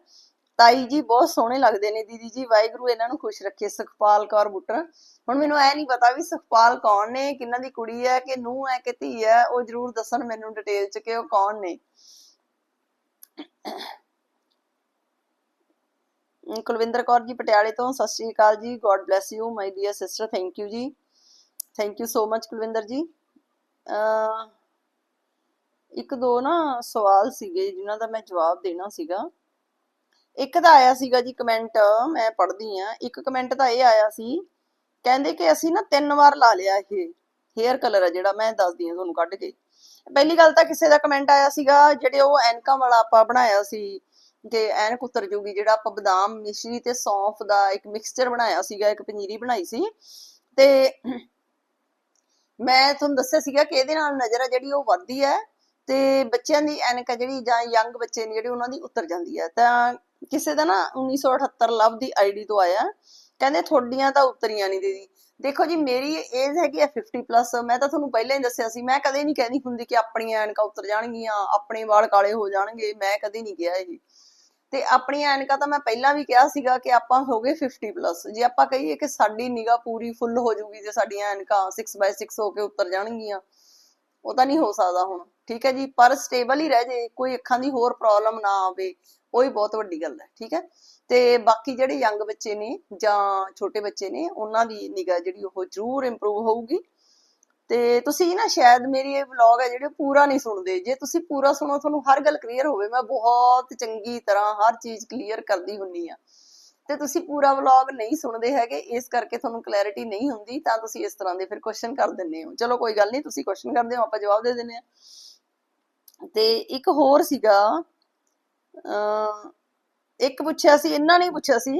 ਤਾਈ ਜੀ ਬਹੁਤ ਸੋਹਣੇ ਲੱਗਦੇ ਨੇ ਦੀਦੀ ਜੀ, ਵਾਹਿਗੁਰੂ ਇਹਨਾਂ ਨੂੰ ਖੁਸ਼ ਰੱਖੇ, ਸੁਖਪਾਲ ਕੌਰ ਬੁੱਟਰ। ਹੁਣ ਮੈਨੂੰ ਐ ਨਹੀਂ ਪਤਾ ਵੀ ਸੁਖਪਾਲ ਕੌਣ ਨੇ ਕਿੰਨਾਂ ਦੀ ਕੁੜੀ ਹੈ, ਕਿ ਨੂੰਹ ਹੈ, ਕਿ ਧੀ ਹੈ, ਉਹ ਜਰੂਰ ਦੱਸਣ ਮੈਨੂੰ ਡਿਟੇਲ ਚ ਕਿ ਉਹ ਕੌਣ ਨੇ। ਕੁਲਵਿੰਦਰ ਕੌਰ ਜੀ ਪਟਿਆਲੇ ਤੋਂ, ਸਤਿ ਸ਼੍ਰੀ ਅਕਾਲ ਜੀ god bless you my dear sister thank you ਜੀ। Thank you so much Kulwinder ji. ਅਹ ਇੱਕ ਦੋ ਨਾ ਸਵਾਲ ਸੀਗੇ, ਜਿਨ੍ਹਾਂ ਦਾ ਮੈਂ ਜਵਾਬ ਦੇਣਾ ਸੀਗਾ। ਇੱਕ ਤਾਂ ਆਇਆ ਸੀਗਾ ਜੀ ਕਮੈਂਟ ਮੈਂ ਪੜ੍ਹਦੀ ਆ ਇੱਕ ਕਮੈਂਟ ਤਾਂ ਇਹ ਆਇਆ ਸੀ, ਕਹਿੰਦੇ ਕਿ ਅਸੀਂ ਨਾ ਤਿੰਨ ਵਾਰ ਲਾ ਲਿਆ ਇਹ ਹੇਅਰ ਕਲਰ ਆ ਜਿਹੜਾ, ਮੈਂ ਦੱਸਦੀ ਆ ਤੁਹਾਨੂੰ ਕੱਢ ਕੇ। ਪਹਿਲੀ ਗੱਲ ਤਾਂ ਕਿਸੇ ਦਾ ਕਮੈਂਟ ਆਇਆ ਸੀਗਾ, ਜਿਹੜੇ ਉਹ ਐਨਕਾਂ ਵਾਲਾ ਆਪਾਂ ਬਣਾਇਆ ਸੀ ਕਿ ਐਨਕ ਉਤਰ ਜੂਗੀ ਜਿਹੜਾ ਆਪਾਂ ਬਦਾਮ, ਮਿਸ਼ਰੀ ਤੇ ਸੌਂਫ ਦਾ ਇੱਕ ਮਿਕਸਚਰ ਬਣਾਇਆ ਸੀਗਾ, ਇੱਕ ਪਨੀਰੀ ਬਣਾਈ ਸੀ। ਤੇ ਮੈਂ ਤੁਹਾਨੂੰ ਦੱਸਿਆ ਸੀਗਾ ਕਿ ਇਹਦੇ ਨਾਲ ਨਜ਼ਰ ਆ ਜਿਹੜੀ ਉਹ ਵੱਧਦੀ ਹੈ, ਤੇ ਬੱਚਿਆਂ ਦੀ ਐਨਕ ਆ ਜਿਹੜੀ ਜਾਂ ਯੰਗ ਬੱਚੇ ਨੇ ਜਿਹੜੇ ਉਹਨਾਂ ਦੀ ਉਤਰ ਜਾਂਦੀ ਹੈ। ਤਾਂ ਕਿਸੇ ਦਾ ਨਾ 1978 ਲਵ ਦੀ ਆਈਡੀ ਤੋਂ ਆਇਆ। ਕਹਿੰਦੇ ਤੁਹਾਡੀਆਂ ਤਾਂ ਉਤਰੀਆਂ ਨਹੀਂ ਦੀਦੀ। ਦੇਖੋ ਜੀ, ਮੇਰੀ ਏਜ ਹੈਗੀ ਆ 50 ਪਲੱਸ ਮੈਂ ਤਾਂ ਤੁਹਾਨੂੰ ਪਹਿਲਾਂ ਹੀ ਦੱਸਿਆ ਸੀ, ਮੈਂ ਕਦੇ ਨਹੀਂ ਕਹਿੰਦੀ ਹੁੰਦੀ ਕਿ ਆਪਣੀਆਂ ਐਨਕਾਂ ਉਤਰ ਜਾਣਗੀਆਂ, ਆਪਣੇ ਵਾਲ ਕਾਲੇ ਹੋ ਜਾਣਗੇ। ਮੈਂ ਕਦੇ ਨਹੀਂ ਕਿਹਾ ਇਹ ਤੇ ਆਪਣੀਆਂ ਐਨਕਾਂ ਤਾਂ ਮੈਂ ਪਹਿਲਾਂ ਵੀ ਕਿਹਾ ਸੀਗਾ ਕਿ ਆਪਾਂ ਹੋ ਗਏ 50 ਪਲੱਸ ਜੇ ਆਪਾਂ ਕਹੀਏ ਕਿ ਸਾਡੀ ਨਿਗਾਹ ਪੂਰੀ ਫੁੱਲ ਹੋ ਜਾਊਗੀ ਜੇ ਸਾਡੀਆਂ ਐਨਕਾਂ 6x6 ਹੋ ਕੇ ਉਤਰ ਜਾਣਗੀਆਂ, ਉਹ ਤਾਂ ਨਹੀਂ ਹੋ ਸਕਦਾ ਹੁਣ। ਠੀਕ ਹੈ ਜੀ, ਪਰ ਸਟੇਬਲ ਹੀ ਰਹਿ ਜੇ, ਕੋਈ ਅੱਖਾਂ ਦੀ ਹੋਰ ਪ੍ਰੋਬਲਮ ਨਾ ਆਵੇ। ਉਹ ਹੀ ਬਹੁਤ ਵੱਡੀ ਗੱਲ ਹੈ, ਠੀਕ ਹੈ? ਤੇ ਬਾਕੀ ਜਿਹੜੇ ਯੰਗ ਬੱਚੇ ਨੇ ਜਾਂ ਛੋਟੇ ਬੱਚੇ ਨੇ, ਉਹਨਾਂ ਦੀ ਨਿਗਾਹ ਜਿਹੜੀ ਉਹ ਜ਼ਰੂਰ ਇੰਪਰੂਵ ਹੋਊਗੀ। ਤੇ ਤੁਸੀਂ ਨਾ ਸ਼ਾਇਦ ਮੇਰੀ ਇਹ ਵਲੌਗ ਹੈ ਜਿਹੜੇ ਪੂਰਾ ਨਹੀਂ ਸੁਣਦੇ। ਜੇ ਤੁਸੀਂ ਪੂਰਾ ਸੁਣੋ, ਤੁਹਾਨੂੰ ਹਰ ਗੱਲ ਕਲੀਅਰ ਹੋਵੇ। ਮੈਂ ਬਹੁਤ ਚੰਗੀ ਤਰ੍ਹਾਂ ਹਰ ਚੀਜ਼ ਕਲੀਅਰ ਕਰਦੀ ਹੁੰਨੀ ਆ। ਤੇ ਤੁਸੀਂ ਪੂਰਾ ਵਲੌਗ ਨਹੀਂ ਸੁਣਦੇ ਹੈਗੇ, ਇਸ ਕਰਕੇ ਤੁਹਾਨੂੰ ਕਲੈਰਿਟੀ ਨਹੀਂ ਹੁੰਦੀ, ਤਾਂ ਤੁਸੀਂ ਇਸ ਤਰ੍ਹਾਂ ਦੇ ਫਿਰ ਕੁਐਸਚਨ ਕਰ ਦਿੰਦੇ ਹੋ। ਚਲੋ ਕੋਈ ਗੱਲ ਨਹੀਂ, ਤੁਸੀਂ ਕੁਐਸਚਨ ਕਰਦੇ ਹੋ, ਆਪਾਂ ਜਵਾਬ ਦੇ ਦਿੰਦੇ ਆ ਤੇ ਇੱਕ ਹੋਰ ਸੀਗਾ ਇੱਕ ਪੁੱਛਿਆ ਸੀ ਇਹਨਾਂ ਨੇ ਪੁੱਛਿਆ ਸੀ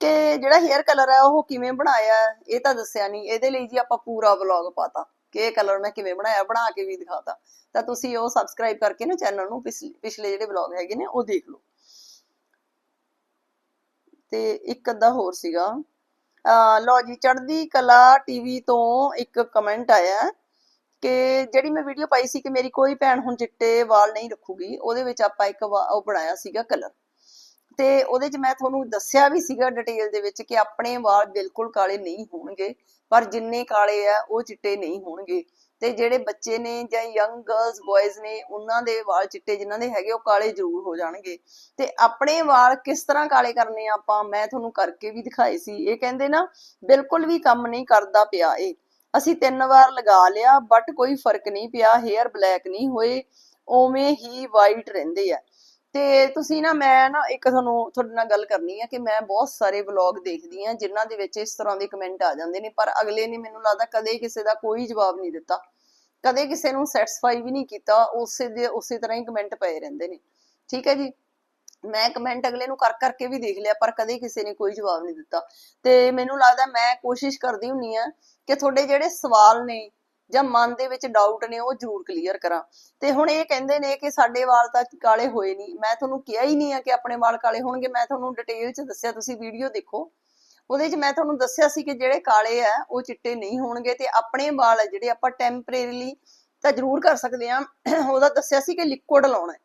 ਕਿ ਜਿਹੜਾ ਹੇਅਰ ਕਲਰ ਹੈ ਉਹ ਕਿਵੇਂ ਬਣਾਇਆ? ਇਹ ਤਾਂ ਦੱਸਿਆ ਨਹੀਂ। ਇਹਦੇ ਲਈ ਜੀ ਆਪਾਂ ਪੂਰਾ ਵਲੌਗ ਪਾਤਾ ਕਿ ਇਹ ਕਲਰ ਮੈਂ ਕਿਵੇਂ ਬਣਾਇਆ, ਬਣਾ ਕੇ ਵੀ ਦਿਖਾਤਾ। ਤਾਂ ਤੁਸੀਂ ਉਹ ਸਬਸਕ੍ਰਾਈਬ ਕਰਕੇ ਨਾ ਚੈਨਲ ਨੂੰ ਪਿਛਲੇ ਪਿਛਲੇ ਜਿਹੜੇ ਵਲੌਗ ਹੈਗੇ ਨੇ, ਉਹ ਦੇਖ ਲਓ। ਤੇ ਇੱਕ ਅੱਧਾ ਹੋਰ ਸੀਗਾ। ਅਹ ਲਓ ਜੀ, ਚੜ੍ਹਦੀ ਕਲਾ ਟੀਵੀ ਤੋਂ ਇੱਕ ਕਮੈਂਟ ਆਇਆ। ਕਿ ਜਿਹੜੀ ਮੈਂ ਵੀਡੀਓ ਪਾਈ ਸੀ ਕਿ ਮੇਰੀ ਕੋਈ ਭੈਣ ਹੁਣ ਚਿੱਟੇ ਵਾਲ ਨਹੀਂ ਰੱਖੂਗੀ, ਉਹਦੇ ਵਿੱਚ ਆਪਾਂ ਇੱਕ ਉਹ ਬਣਾਇਆ ਸੀਗਾ ਕਲਰ ਤੇ ਉਹਦੇ 'ਚ ਮੈਂ ਤੁਹਾਨੂੰ ਦੱਸਿਆ ਵੀ ਸੀਗਾ ਡਿਟੇਲ ਦੇ ਵਿੱਚ ਕਿ ਆਪਣੇ ਵਾਲ ਬਿਲਕੁਲ ਕਾਲੇ ਨਹੀਂ ਹੋਣਗੇ, ਪਰ ਜਿੰਨੇ ਕਾਲੇ ਆ, ਉਹ ਚਿੱਟੇ ਨਹੀਂ ਹੋਣਗੇ। ਤੇ ਜਿਹੜੇ ਬੱਚੇ ਨੇ ਜਾਂ ਯੰਗ ਗਰਲਸ ਬॉयਜ਼ ਨੇ, ਉਹਨਾਂ ਦੇ ਵਾਲ ਚਿੱਟੇ ਜਿਨ੍ਹਾਂ ਦੇ ਹੈਗੇ, ਉਹ ਕਾਲੇ ਜ਼ਰੂਰ ਹੋ ਜਾਣਗੇ। ਤੇ ਆਪਣੇ ਵਾਲ ਕਿਸ ਤਰ੍ਹਾਂ ਕਾਲੇ ਕਰਨੇ ਆਪਾਂ, ਮੈਂ ਤੁਹਾਨੂੰ ਕਰਕੇ ਵੀ ਦਿਖਾਏ ਸੀ। ਇਹ ਕਹਿੰਦੇ ਨਾ, ਬਿਲਕੁਲ ਵੀ ਕੰਮ ਨਹੀਂ ਕਰਦਾ ਪਿਆ ਇਹ। ਅਸੀਂ ਤਿੰਨ ਵਾਰ ਲਗਾ ਲਿਆ ਬਟ ਕੋਈ ਫ਼ਰਕ ਨਹੀਂ ਪਿਆ ਹੇਅਰ ਬਲੈਕ ਨਹੀਂ ਹੋਏ, ਉਵੇਂ ਹੀ ਵਾਈਟ ਰਹਿੰਦੇ ਆ। ਤੇ ਤੁਸੀਂ ਨਾ, ਮੈਂ ਨਾ ਇੱਕ ਤੁਹਾਨੂੰ, ਤੁਹਾਡੇ ਨਾਲ ਗੱਲ ਕਰਨੀ ਹੈ ਕਿ ਮੈਂ ਬਹੁਤ ਸਾਰੇ ਵਲੌਗ ਦੇਖਦੀ ਆ, ਜਿਨ੍ਹਾਂ ਦੇ ਵਿੱਚ ਇਸ ਤਰ੍ਹਾਂ ਦੇ ਕਮੈਂਟ ਆ ਜਾਂਦੇ ਨੇ, ਪਰ ਅਗਲੇ ਨੇ ਮੈਨੂੰ ਲੱਗਦਾ ਕਦੇ ਕਿਸੇ ਦਾ ਕੋਈ ਜਵਾਬ ਨਹੀਂ ਦਿੱਤਾ। ਕਦੇ ਕਿਸੇ ਨੂੰ ਸੈਟੀਸਫਾਈ ਵੀ ਨਹੀਂ ਕੀਤਾ, ਉਸੇ ਦੇ, ਉਸੇ ਤਰ੍ਹਾਂ ਹੀ ਕਮੈਂਟ ਪਏ ਰਹਿੰਦੇ ਨੇ। ਠੀਕ ਹੈ ਜੀ? ਮੈਂ ਕਮੈਂਟ ਅਗਲੇ ਨੂੰ ਕਰ ਕਰਕੇ ਵੀ ਦੇਖ ਲਿਆ, ਪਰ ਕਦੇ ਕਿਸੇ ਨੇ ਕੋਈ ਜਵਾਬ ਨਹੀਂ ਦਿੱਤਾ। ਤੇ ਮੈਨੂੰ ਲੱਗਦਾ ਮੈਂ ਕੋਸ਼ਿਸ਼ ਕਰਦੀ ਹੁੰਨੀ ਆ ਕਿ ਤੁਹਾਡੇ ਜਿਹੜੇ ਸਵਾਲ ਨੇ ਜਾਂ ਮਨ ਦੇ ਵਿੱਚ ਡਾਊਟ ਨੇ, ਉਹ ਜ਼ਰੂਰ ਕਲੀਅਰ ਕਰਾਂ। ਤੇ ਹੁਣ ਇਹ ਕਹਿੰਦੇ ਨੇ ਕਿ ਸਾਡੇ ਵਾਲ ਤਾਂ ਕਾਲੇ ਹੋਏ ਨਹੀਂ ਮੈਂ ਤੁਹਾਨੂੰ ਕਿਹਾ ਹੀ ਨਹੀਂ ਆ ਕਿ ਆਪਣੇ ਵਾਲ ਕਾਲੇ ਹੋਣਗੇ। ਮੈਂ ਤੁਹਾਨੂੰ ਡਿਟੇਲ 'ਚ ਦੱਸਿਆ, ਤੁਸੀਂ ਵੀਡੀਓ ਦੇਖੋ। ਉਹਦੇ 'ਚ ਮੈਂ ਤੁਹਾਨੂੰ ਦੱਸਿਆ ਸੀ ਕਿ ਜਿਹੜੇ ਕਾਲੇ ਆ, ਉਹ ਚਿੱਟੇ ਨਹੀਂ ਹੋਣਗੇ ਤੇ ਆਪਣੇ ਵਾਲ ਜਿਹੜੇ ਆਪਾਂ ਟੈਂਪਰੇਰੀਲੀ ਤਾਂ ਜ਼ਰੂਰ ਕਰ ਸਕਦੇ ਆ। ਉਹਦਾ ਦੱਸਿਆ ਸੀ ਕਿ ਲਿਕੁਇਡ ਲਾਉਣਾ ਹੈ।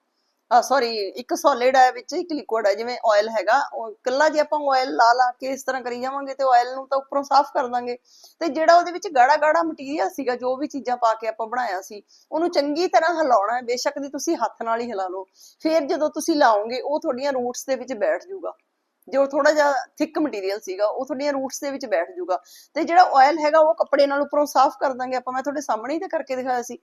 ਆ ਸੌਰੀ ਇੱਕ ਸੋਲਿਡ ਹੈ, ਵਿੱਚ ਇੱਕ ਲਿਕੁਇਡ ਹੈ, ਜਿਵੇਂ ਆਇਲ ਹੈਗਾ। ਉਹ ਇਕੱਲਾ ਜੇ ਆਪਾਂ ਆਇਲ ਲਾ ਲਾ ਕੇ ਇਸ ਤਰ੍ਹਾਂ ਕਰੀ ਜਾਵਾਂਗੇ ਤੇ ਆਇਲ ਨੂੰ ਤਾਂ ਉੱਪਰੋਂ ਸਾਫ਼ ਕਰ ਦਾਂਗੇ। ਤੇ ਜਿਹੜਾ ਉਹਦੇ ਵਿੱਚ ਗਾੜਾ ਗਾੜਾ ਮਟੀਰੀਅਲ ਸੀਗਾ, ਜੋ ਵੀ ਚੀਜ਼ਾਂ ਪਾ ਕੇ ਆਪਾਂ ਬਣਾਇਆ ਸੀ, ਉਹਨੂੰ ਚੰਗੀ ਤਰ੍ਹਾਂ ਹਿਲਾਉਣਾ ਹੈ। ਬੇਸ਼ੱਕ ਦੀ ਤੁਸੀਂ ਹੱਥ ਨਾਲ ਹੀ ਹਿਲਾ ਲਓ। ਫਿਰ ਜਦੋਂ ਤੁਸੀਂ ਲਾਓਗੇ, ਉਹ ਤੁਹਾਡੀਆਂ ਰੂਟਸ ਦੇ ਵਿੱਚ ਬੈਠ ਜਾਊਗਾ। ਜੋ ਥੋੜਾ ਜਿਹਾ ਥਿਕ ਮਟੀਰੀਅਲ ਸੀਗਾ, ਉਹ ਤੁਹਾਡੀਆਂ ਰੂਟਸ ਦੇ ਵਿੱਚ ਬੈਠ ਜਾਊਗਾ। ਤੇ ਜਿਹੜਾ ਆਇਲ ਹੈਗਾ, ਉਹ ਕੱਪੜੇ ਨਾਲ ਉੱਪਰੋਂ ਸਾਫ਼ ਕਰ ਦਾਂਗੇ। ਆਪਾਂ ਮੈਂ ਤੁਹਾਡੇ ਸਾਹਮਣੇ ਹੀ ਤਾਂ ਕਰਕੇ ਦਿਖਾਇਆ ਸੀ।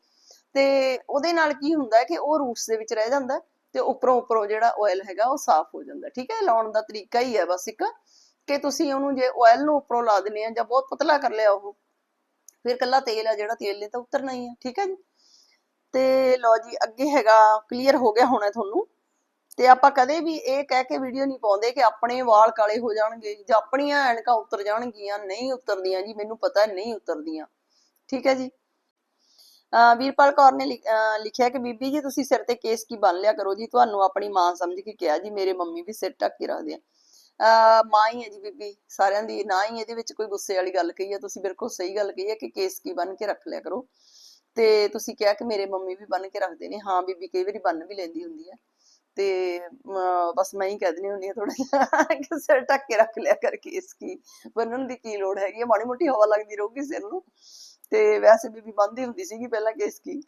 ਤੇ ਉਹਦੇ ਨਾਲ ਕੀ ਹੁੰਦਾ ਹੈ ਕਿ ਉਹ ਰੂਟਸ ਦੇ ਵਿੱਚ ਰਹਿ ਜਾਂਦਾ ਹੈ। ਤੇ ਉੱਪਰੋਂ ਉੱਪਰੋਂ ਜਿਹੜਾ ਆਇਲ ਹੈਗਾ ਉਹ ਸਾਫ਼ ਹੋ ਜਾਂਦਾ, ਠੀਕ ਹੈ? ਲਾਉਣ ਦਾ ਤਰੀਕਾ ਹੀ ਹੈ ਬਸ ਇੱਕ, ਕਿ ਤੁਸੀਂ ਉਹਨੂੰ ਜੇ ਆਇਲ ਨੂੰ ਉੱਪਰੋਂ ਲਾ ਦਿੰਦੇ ਆ ਜਾਂ ਬਹੁਤ ਪਤਲਾ ਕਰ ਲਿਆ ਉਹ, ਫਿਰ ਕੱਲਾ ਤੇਲ ਆ ਜਿਹੜਾ ਤੇਲ ਨੇ ਤਾਂ ਉਤਰਨਾ ਹੀ ਹੈ ਠੀਕ ਹੈ ਜੀ? ਤੇ ਲਓ ਜੀ, ਅੱਗੇ ਹੈਗਾ ਕਲੀਅਰ ਹੋ ਗਿਆ ਹੋਣਾ ਤੁਹਾਨੂੰ। ਤੇ ਆਪਾਂ ਕਦੇ ਵੀ ਇਹ ਕਹਿ ਕੇ ਵੀਡੀਓ ਨਹੀਂ ਪਾਉਂਦੇ ਕਿ ਆਪਣੇ ਵਾਲ ਕਾਲੇ ਹੋ ਜਾਣਗੇ, ਜਾਂ ਆਪਣੀਆਂ ਐਨਕਾਂ ਉਤਰ ਜਾਣਗੀਆਂ, ਨਹੀਂ ਉਤਰਦੀਆਂ ਜੀ, ਮੈਨੂੰ ਪਤਾ ਨਹੀਂ ਉਤਰਦੀਆਂ, ਠੀਕ ਹੈ ਜੀ? ਵੀਰਪਾਲ ਕੌਰ ਨੇ ਲਿਖਿਆ ਕਿ, ਬੀਬੀ ਜੀ, ਤੁਸੀਂ ਸਿਰ ਤੇ ਕੇਸ ਕੀ ਬੰਨ ਲਿਆ ਕਰੋ ਜੀ? ਤੁਹਾਨੂੰ ਆਪਣੀ ਮਾਂ ਸਮਝ ਕੇ ਕਿਹਾ ਜੀ, ਮੇਰੇ ਮੰਮੀ ਵੀ ਸਿਰ ਢੱਕ ਕੇ ਰੱਖਦੇ ਆ। ਮਾਂ ਹੀ ਹੈ ਜੀ ਬੀਬੀ, ਸਾਰਿਆਂ ਦੀ, ਨਾ ਹੀ ਇਹਦੇ ਵਿੱਚ ਕੋਈ ਗੁੱਸੇ ਵਾਲੀ ਗੱਲ ਕਹੀ ਹੈ ਤੁਸੀਂ ਬਿਲਕੁਲ ਸਹੀ ਗੱਲ ਕਹੀ ਹੈ ਕਿ ਕੇਸ ਕੀ ਬੰਨ ਕੇ ਰੱਖ ਲਿਆ ਕਰੋ। ਤੇ ਤੁਸੀਂ ਕਿਹਾ ਕਿ ਮੇਰੇ ਮੰਮੀ ਵੀ ਬੰਨ ਕੇ ਰੱਖਦੇ ਨੇ। ਹਾਂ ਬੀਬੀ, ਕਈ ਵਾਰੀ ਬੰਨ ਵੀ ਲੈਂਦੀ ਹੁੰਦੀ ਹੈ ਤੇ ਬਸ ਮੈਂ ਹੀ ਕਹਿ ਦਿੰਦੀ ਹੁੰਦੀ ਆ ਥੋੜਾ ਜਿਹਾ ਕਿ ਸਿਰ ਢੱਕ ਕੇ ਰੱਖ ਲਿਆ ਕਰ ਕੇਸ ਕੀ। ਬੰਨਣ ਦੀ ਕੀ ਲੋੜ ਹੈਗੀ ਹੈ ਮਾੜੀ ਮੋਟੀ ਹਵਾ ਲੱਗਦੀ ਰਹੂਗੀ ਸਿਰ ਨੂੰ। ਤੇ ਵੈਸੇ ਬੀਬੀ ਬੰਨਦੀ ਹੁੰਦੀ ਸੀਗੀ ਪਹਿਲਾਂ ਕੇਸ ਕੀ।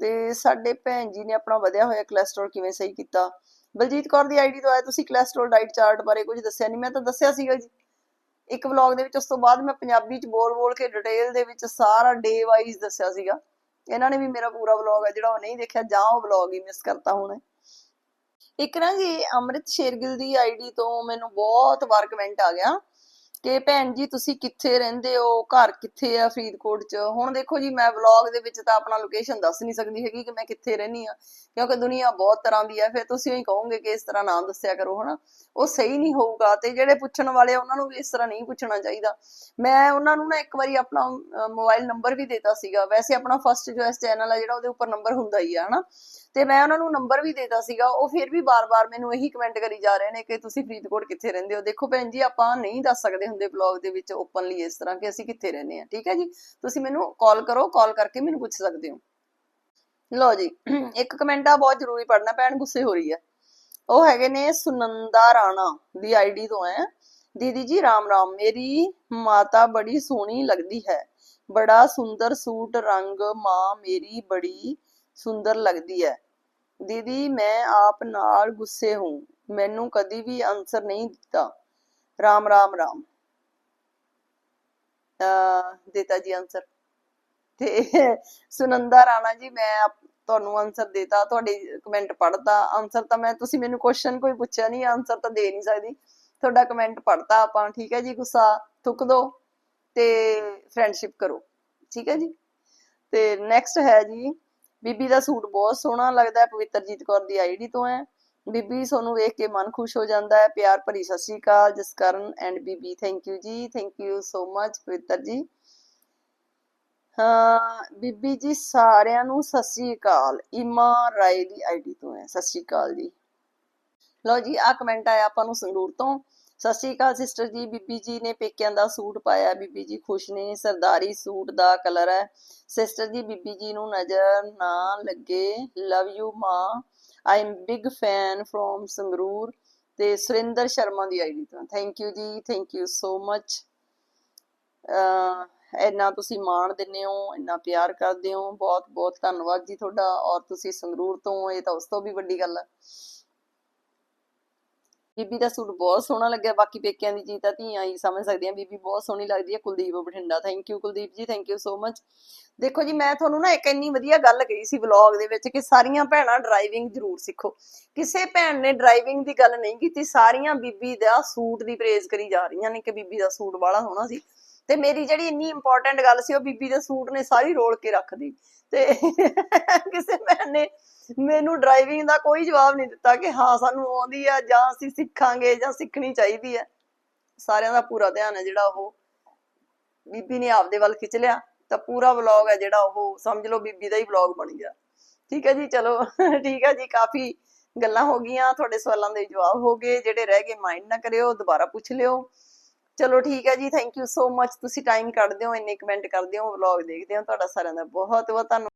ਤੇ ਸਾਡੇ ਭੈਣ ਜੀ ਨੇ ਆਪਣਾ ਵਧਿਆ ਹੋਇਆ ਕੋਲੇਸਟ੍ਰੋਲ ਕਿਵੇਂ ਸਹੀ ਕੀਤਾ? ਬਲਜੀਤ ਕੌਰ ਦੀ ਆਈਡੀ ਤੋਂ ਆਇਆ, ਤੁਸੀਂ ਕੋਲੇਸਟ੍ਰੋਲ ਡਾਈਟ ਚਾਰਟ ਬਾਰੇ ਕੁਝ ਦੱਸਿਆ ਨਹੀਂ ਮੈਂ ਤਾਂ ਦੱਸਿਆ ਸੀਗਾ ਜੀ। ਇੱਕ ਵਲੌਗ ਦੇ ਵਿੱਚ, ਉਸ ਤੋਂ ਬਾਅਦ ਮੈਂ ਪੰਜਾਬੀ ਚ ਬੋਲ ਬੋਲ ਕੇ ਡਿਟੇਲ ਦੇ ਵਿੱਚ ਸਾਰਾ ਡੇ ਵਾਈਜ਼ ਦੱਸਿਆ ਸੀਗਾ। ਇਹਨਾਂ ਨੇ ਵੀ ਮੇਰਾ ਪੂਰਾ ਵਲੌਗ ਹੈ ਜਿਹੜਾ ਉਹ ਨਹੀਂ ਦੇਖਿਆ, ਜਾਂ ਉਹ ਵਲੌਗ ਹੀ ਮਿਸ ਕਰਤਾ ਹੋਣਾ। ਇੱਕ ਨਾ ਜੀ, ਅੰਮ੍ਰਿਤ ਸ਼ੇਰਗਿਲ ਦੀ ਆਈਡੀ ਤੋਂ ਮੈਨੂੰ ਬਹੁਤ ਵਾਰ ਕਮੈਂਟ ਆ ਗਿਆ। ਕਿ ਭੈਣ ਜੀ ਤੁਸੀਂ ਕਿੱਥੇ ਰਹਿੰਦੇ ਹੋ? ਘਰ ਕਿੱਥੇ ਆ ਫਰੀਦਕੋਟ 'ਚ? ਹੁਣ ਦੇਖੋ ਜੀ, ਮੈਂ ਵਲੌਗ ਦੇ ਵਿੱਚ ਤਾਂ ਆਪਣਾ ਲੋਕੇਸ਼ਨ ਦੱਸ ਨਹੀਂ ਸਕਦੀ ਹੈਗੀ ਕਿ ਮੈਂ ਕਿੱਥੇ ਰਹਿੰਦੀ ਆ ਕਿਉਂਕਿ ਦੁਨੀਆ ਬਹੁਤ ਤਰ੍ਹਾਂ ਦੀ ਹੈ ਫਿਰ ਤੁਸੀਂ ਹੀ ਕਹੋਗੇ ਕਿ ਇਸ ਤਰ੍ਹਾਂ ਨਾ ਦੱਸਿਆ ਕਰੋ ਹਨਾ? ਉਹ ਸਹੀ ਨਹੀਂ ਹੋਊਗਾ ਤੇ ਜਿਹੜੇ ਪੁੱਛਣ ਵਾਲੇ ਆ, ਉਹਨਾਂ ਨੂੰ ਵੀ ਇਸ ਤਰ੍ਹਾਂ ਨਹੀਂ ਪੁੱਛਣਾ ਚਾਹੀਦਾ। ਮੈਂ ਉਹਨਾਂ ਨੂੰ ਨਾ ਇੱਕ ਵਾਰੀ ਆਪਣਾ ਮੋਬਾਈਲ ਨੰਬਰ ਵੀ ਦਿੱਤਾ ਸੀਗਾ। ਵੈਸੇ ਆਪਣਾ ਫਸਟ ਚੋਇਸ ਚੈਨਲ ਆ ਜਿਹੜਾ ਉਹਦੇ ਉੱਪਰ ਨੰਬਰ ਹੁੰਦਾ ਹੀ ਆ ਹਨਾ? ਤੇ ਮੈਂ ਉਹਨਾਂ ਨੂੰ ਨੰਬਰ ਵੀ ਦਿੱਤਾ ਸੀਗਾ। ਉਹ ਫਿਰ ਵੀ ਬਾਰ-ਬਾਰ ਮੈਨੂੰ ਇਹੀ ਕਮੈਂਟ ਕਰੀ ਜਾ ਰਹੇ ਨੇ ਕਿ ਤੁਸੀਂ ਫਰੀਦਕੋਟ ਕਿੱਥੇ ਰਹਿੰਦੇ ਹੋ? ਦੇਖੋ ਭੈਣ ਜੀ ਆਪਾਂ ਨਹੀਂ ਦੱਸ ਸਕਦੇ ਹੁੰਦੇ ਬਲੌਗ ਦੇ ਵਿੱਚ ਓਪਨਲੀ ਇਸ ਤਰ੍ਹਾਂ ਕਿ ਅਸੀਂ ਕਿੱਥੇ ਰਹਿੰਦੇ ਆ ਠੀਕ ਹੈ ਜੀ? ਤੁਸੀਂ ਮੈਨੂੰ ਕਾਲ ਕਰੋ ਕਾਲ ਕਰਕੇ ਮੈਨੂੰ ਪੁੱਛ ਸਕਦੇ ਹੋ। ਲਓ ਜੀ, ਇੱਕ ਕਮੈਂਟ ਆ, ਬਹੁਤ ਜ਼ਰੂਰੀ ਪੜਨਾ ਭੈਣ ਗੁੱਸੇ ਹੋ ਰਹੀ ਹੈ। ਉਹ ਹੈਗੇ ਨੇ ਸੁਨੰਦਾ ਰਾਣਾ ਦੀ ਆਈਡੀ ਤੋਂ ਹੈ। ਦੀਦੀ ਜੀ, ਰਾਮ ਰਾਮ, ਮੇਰੀ ਮਾਤਾ ਬੜੀ ਸੋਹਣੀ ਲੱਗਦੀ ਹੈ। ਬੜਾ ਸੁੰਦਰ ਸੂਟ, ਰੰਗ, ਮਾਂ ਮੇਰੀ ਬੜੀ ਸੁੰਦਰ ਲੱਗਦੀ ਹੈ। ਦੀਦੀ, ਮੈਂ ਆਪ ਨਾਲ ਗੁੱਸੇ ਹੂੰ। ਮੈਨੂੰ ਕਦੀ ਵੀ ਆਨਸਰ ਨਹੀਂ ਦਿੱਤਾ। ਰਾਮ ਰਾਮ ਰਾਮ। ਅਹ ਦਿੱਤਾ ਜੀ ਆਨਸਰ ਤੇ ਸੁਨੰਦਾ ਰਾਣਾ ਜੀ, ਮੈਂ ਤੁਹਾਨੂੰ ਆਨਸਰ ਦੇਤਾ, ਤੁਹਾਡੇ ਕਮੈਂਟ ਪੜ੍ਹਤਾ। ਆਨਸਰ ਤਾਂ ਮੈਂ, ਤੁਸੀਂ ਮੈਨੂੰ ਕੁਐਸਚਨ ਕੋਈ ਪੁੱਛਿਆ ਨਹੀਂ ਆਨਸਰ ਤਾਂ ਦੇ ਨਹੀਂ ਸਕਦੀ। ਤੁਹਾਡਾ ਕਮੈਂਟ ਪੜ੍ਹਤਾ ਆਪਾਂ, ਠੀਕ ਹੈ ਜੀ? ਗੁੱਸਾ ਥੁੱਕ ਦੋ ਤੇ ਫਰੈਂਡਸ਼ਿਪ ਕਰੋ, ਠੀਕ ਹੈ ਜੀ? ਤੇ ਨੈਕਸਟ ਹੈ ਜੀ, ਬੀਬੀ ਦਾ ਸੂਟ ਬਹੁਤ ਸੋਹਣਾ ਲੱਗਦਾ ਹੈ, ਪਵਿੱਤਰਜੀਤ ਕੌਰ ਦੀ ਆਈਡੀ ਤੋਂ ਹੈ। ਬੀਬੀ ਸੋਨੂੰ ਵੇਖ ਕੇ ਮਨ ਖੁਸ਼ ਹੋ ਜਾਂਦਾ ਹੈ। ਪਿਆਰ ਭਰੀ ਸਤਿ ਸ਼੍ਰੀ ਅਕਾਲ, ਜਸਕਰਨ ਐਂਡ ਬੀਬੀ ਥੈਂਕ ਯੂ ਜੀ thank you so much Pavittar ji. ਬੀਬੀ ਜੀ ਸਾਰਿਆਂ ਨੂੰ ਸਤਿ ਸ਼੍ਰੀ ਅਕਾਲ। ਇਮਾ ਰਾਏ ਦੀ ਆਈਡੀ ਤੋਂ ਹੈ। ਸਤਿ ਸ਼੍ਰੀ ਅਕਾਲ ਜੀ। ਲਓ ਜੀ ਆ ਕਮੈਂਟ ਆਇਆ ਆਪਾਂ ਨੂੰ ਸੰਗਰੂਰ ਤੋਂ। ਸਤਿ ਸ਼੍ਰੀ ਅਕਾਲ ਸਿਸਟਰ ਜੀ, ਬੀਬੀ ਜੀ ਨੇ ਪੇਕਿਆਂ ਦਾ ਸੂਟ ਪਾਇਆ। ਬੀਬੀ ਜੀ ਖੁਸ਼ ਨੇ, ਸਰਦਾਰੀ ਸੂਟ ਦਾ ਕਲਰ ਹੈ। ਸਿਸਟਰ ਜੀ, ਬੀਬੀ ਜੀ ਨੂੰ ਨਜ਼ਰ ਨਾ ਲੱਗੇ। ਲਵ ਯੂ ਮਾਂ। I am big fan from Sangrur. ਤੇ ਸੁਰਿੰਦਰ ਸ਼ਰਮਾ ਦੀ ਆਈਡੀ ਤੋਂ ਥੈਂਕ ਯੂ ਜੀ ਥੈਂਕ ਯੂ ਸੋ ਮਚ ਇੰਨਾ ਤੁਸੀਂ ਮਾਣ ਦਿੰਦੇ ਹੋ, ਇੰਨਾ ਪਿਆਰ ਕਰਦੇ ਹੋ, ਬਹੁਤ ਬਹੁਤ ਧੰਨਵਾਦ ਜੀ ਤੁਹਾਡਾ, ਔਰ ਤੁਸੀਂ ਸੰਗਰੂਰ ਤੋਂ ਇਹ ਤਾਂ ਉਸ ਤੋਂ ਵੀ ਵੱਡੀ ਗੱਲ ਹੈ ਬੀਬੀ ਦਾ ਸੂਟ ਬਹੁਤ ਸੋਹਣਾ ਲੱਗਿਆ, ਬਾਕੀ ਪੇਕਿਆਂ ਦੀ ਚੀਜ਼ ਤਾਂ ਧੀਆਂ ਹੀ ਸਮਝ ਸਕਦੀਆਂ, ਬੀਬੀ ਬਹੁਤ ਸੋਹਣੀ ਲੱਗਦੀ ਹੈ, Kuldeep Bathinda thank you Kuldeep ji thank you so much ਦੇਖੋ ਜੀ, ਮੈਂ ਤੁਹਾਨੂੰ ਨਾ ਇੱਕ ਇੰਨੀ ਵਧੀਆ ਗੱਲ ਕਹੀ ਸੀ ਵਲੌਗ ਦੇ ਵਿੱਚ ਕਿ ਸਾਰੀਆਂ ਭੈਣਾਂ ਡਰਾਈਵਿੰਗ ਜ਼ਰੂਰ ਸਿੱਖੋ। ਕਿਸੇ ਭੈਣ ਨੇ ਡਰਾਈਵਿੰਗ ਦੀ ਗੱਲ ਨਹੀਂ ਕੀਤੀ, ਸਾਰੀਆਂ ਬੀਬੀ ਦਾ ਸੂਟ ਦੀ ਪ੍ਰੇਜ਼ ਕਰੀ ਜਾ ਰਹੀਆਂ ਨੇ ਕਿ ਬੀਬੀ ਦਾ ਸੂਟ ਬਾਹਲਾ ਸੋਹਣਾ ਸੀ। ਤੇ ਮੇਰੀ ਜਿਹੜੀ ਇੰਨੀ ਇੰਪੋਰਟੈਂਟ ਗੱਲ ਸੀ, ਉਹ ਬੀਬੀ ਦੇ ਸੂਟ ਨੇ ਸਾਰੀ ਰੋਲ ਕੇ ਰੱਖਦੀ ਤੇ ਕਿਸੇ ਭੈਣ ਨੇ ਮੈਨੂੰ ਡਰਾਈਵਿੰਗ ਦਾ ਕੋਈ ਜਵਾਬ ਨਹੀਂ ਦਿੱਤਾ ਕਿ ਹਾਂ, ਸਾਨੂੰ ਆਉਂਦੀ ਆ ਜਾਂ ਅਸੀਂ ਸਿੱਖਾਂਗੇ ਜਾਂ ਸਿੱਖਣੀ ਚਾਹੀਦੀ ਹੈ ਸਾਰਿਆਂ ਦਾ ਪੂਰਾ ਧਿਆਨ ਹੈ ਜਿਹੜਾ ਉਹ ਬੀਬੀ ਨੇ ਆਪਦੇ ਵੱਲ ਖਿੱਚ ਲਿਆ। ਤਾਂ ਪੂਰਾ ਵਲੌਗ ਹੈ ਜਿਹੜਾ ਉਹ, ਸਮਝ ਲਓ ਬੀਬੀ ਦਾ ਹੀ ਵਲੌਗ ਬਣ ਗਿਆ। ਠੀਕ ਹੈ ਜੀ, ਚਲੋ, ਠੀਕ ਹੈ ਜੀ, ਕਾਫੀ ਗੱਲਾਂ ਹੋ ਗਈਆਂ। ਤੁਹਾਡੇ ਸਵਾਲਾਂ ਦੇ ਜਵਾਬ ਹੋ ਗਏ। ਜਿਹੜੇ ਰਹਿ ਗਏ ਮਾਈਂਡ ਨਾ ਕਰਿਓ, ਦੁਬਾਰਾ ਪੁੱਛ ਲਿਓ। ਚਲੋ ਠੀਕ ਹੈ ਜੀ ਥੈਂਕ ਯੂ ਸੋ ਮੱਚ ਤੁਸੀਂ ਟਾਈਮ ਕੱਢਦੇ ਹੋ, ਇੰਨੇ ਕਮੈਂਟ ਕਰਦੇ ਹੋ ਵਲੌਗ ਦੇਖਦੇ ਹੋ। ਤੁਹਾਡਾ ਸਾਰਿਆਂ ਦਾ ਬਹੁਤ ਬਹੁਤ ਧੰਨਵਾਦ।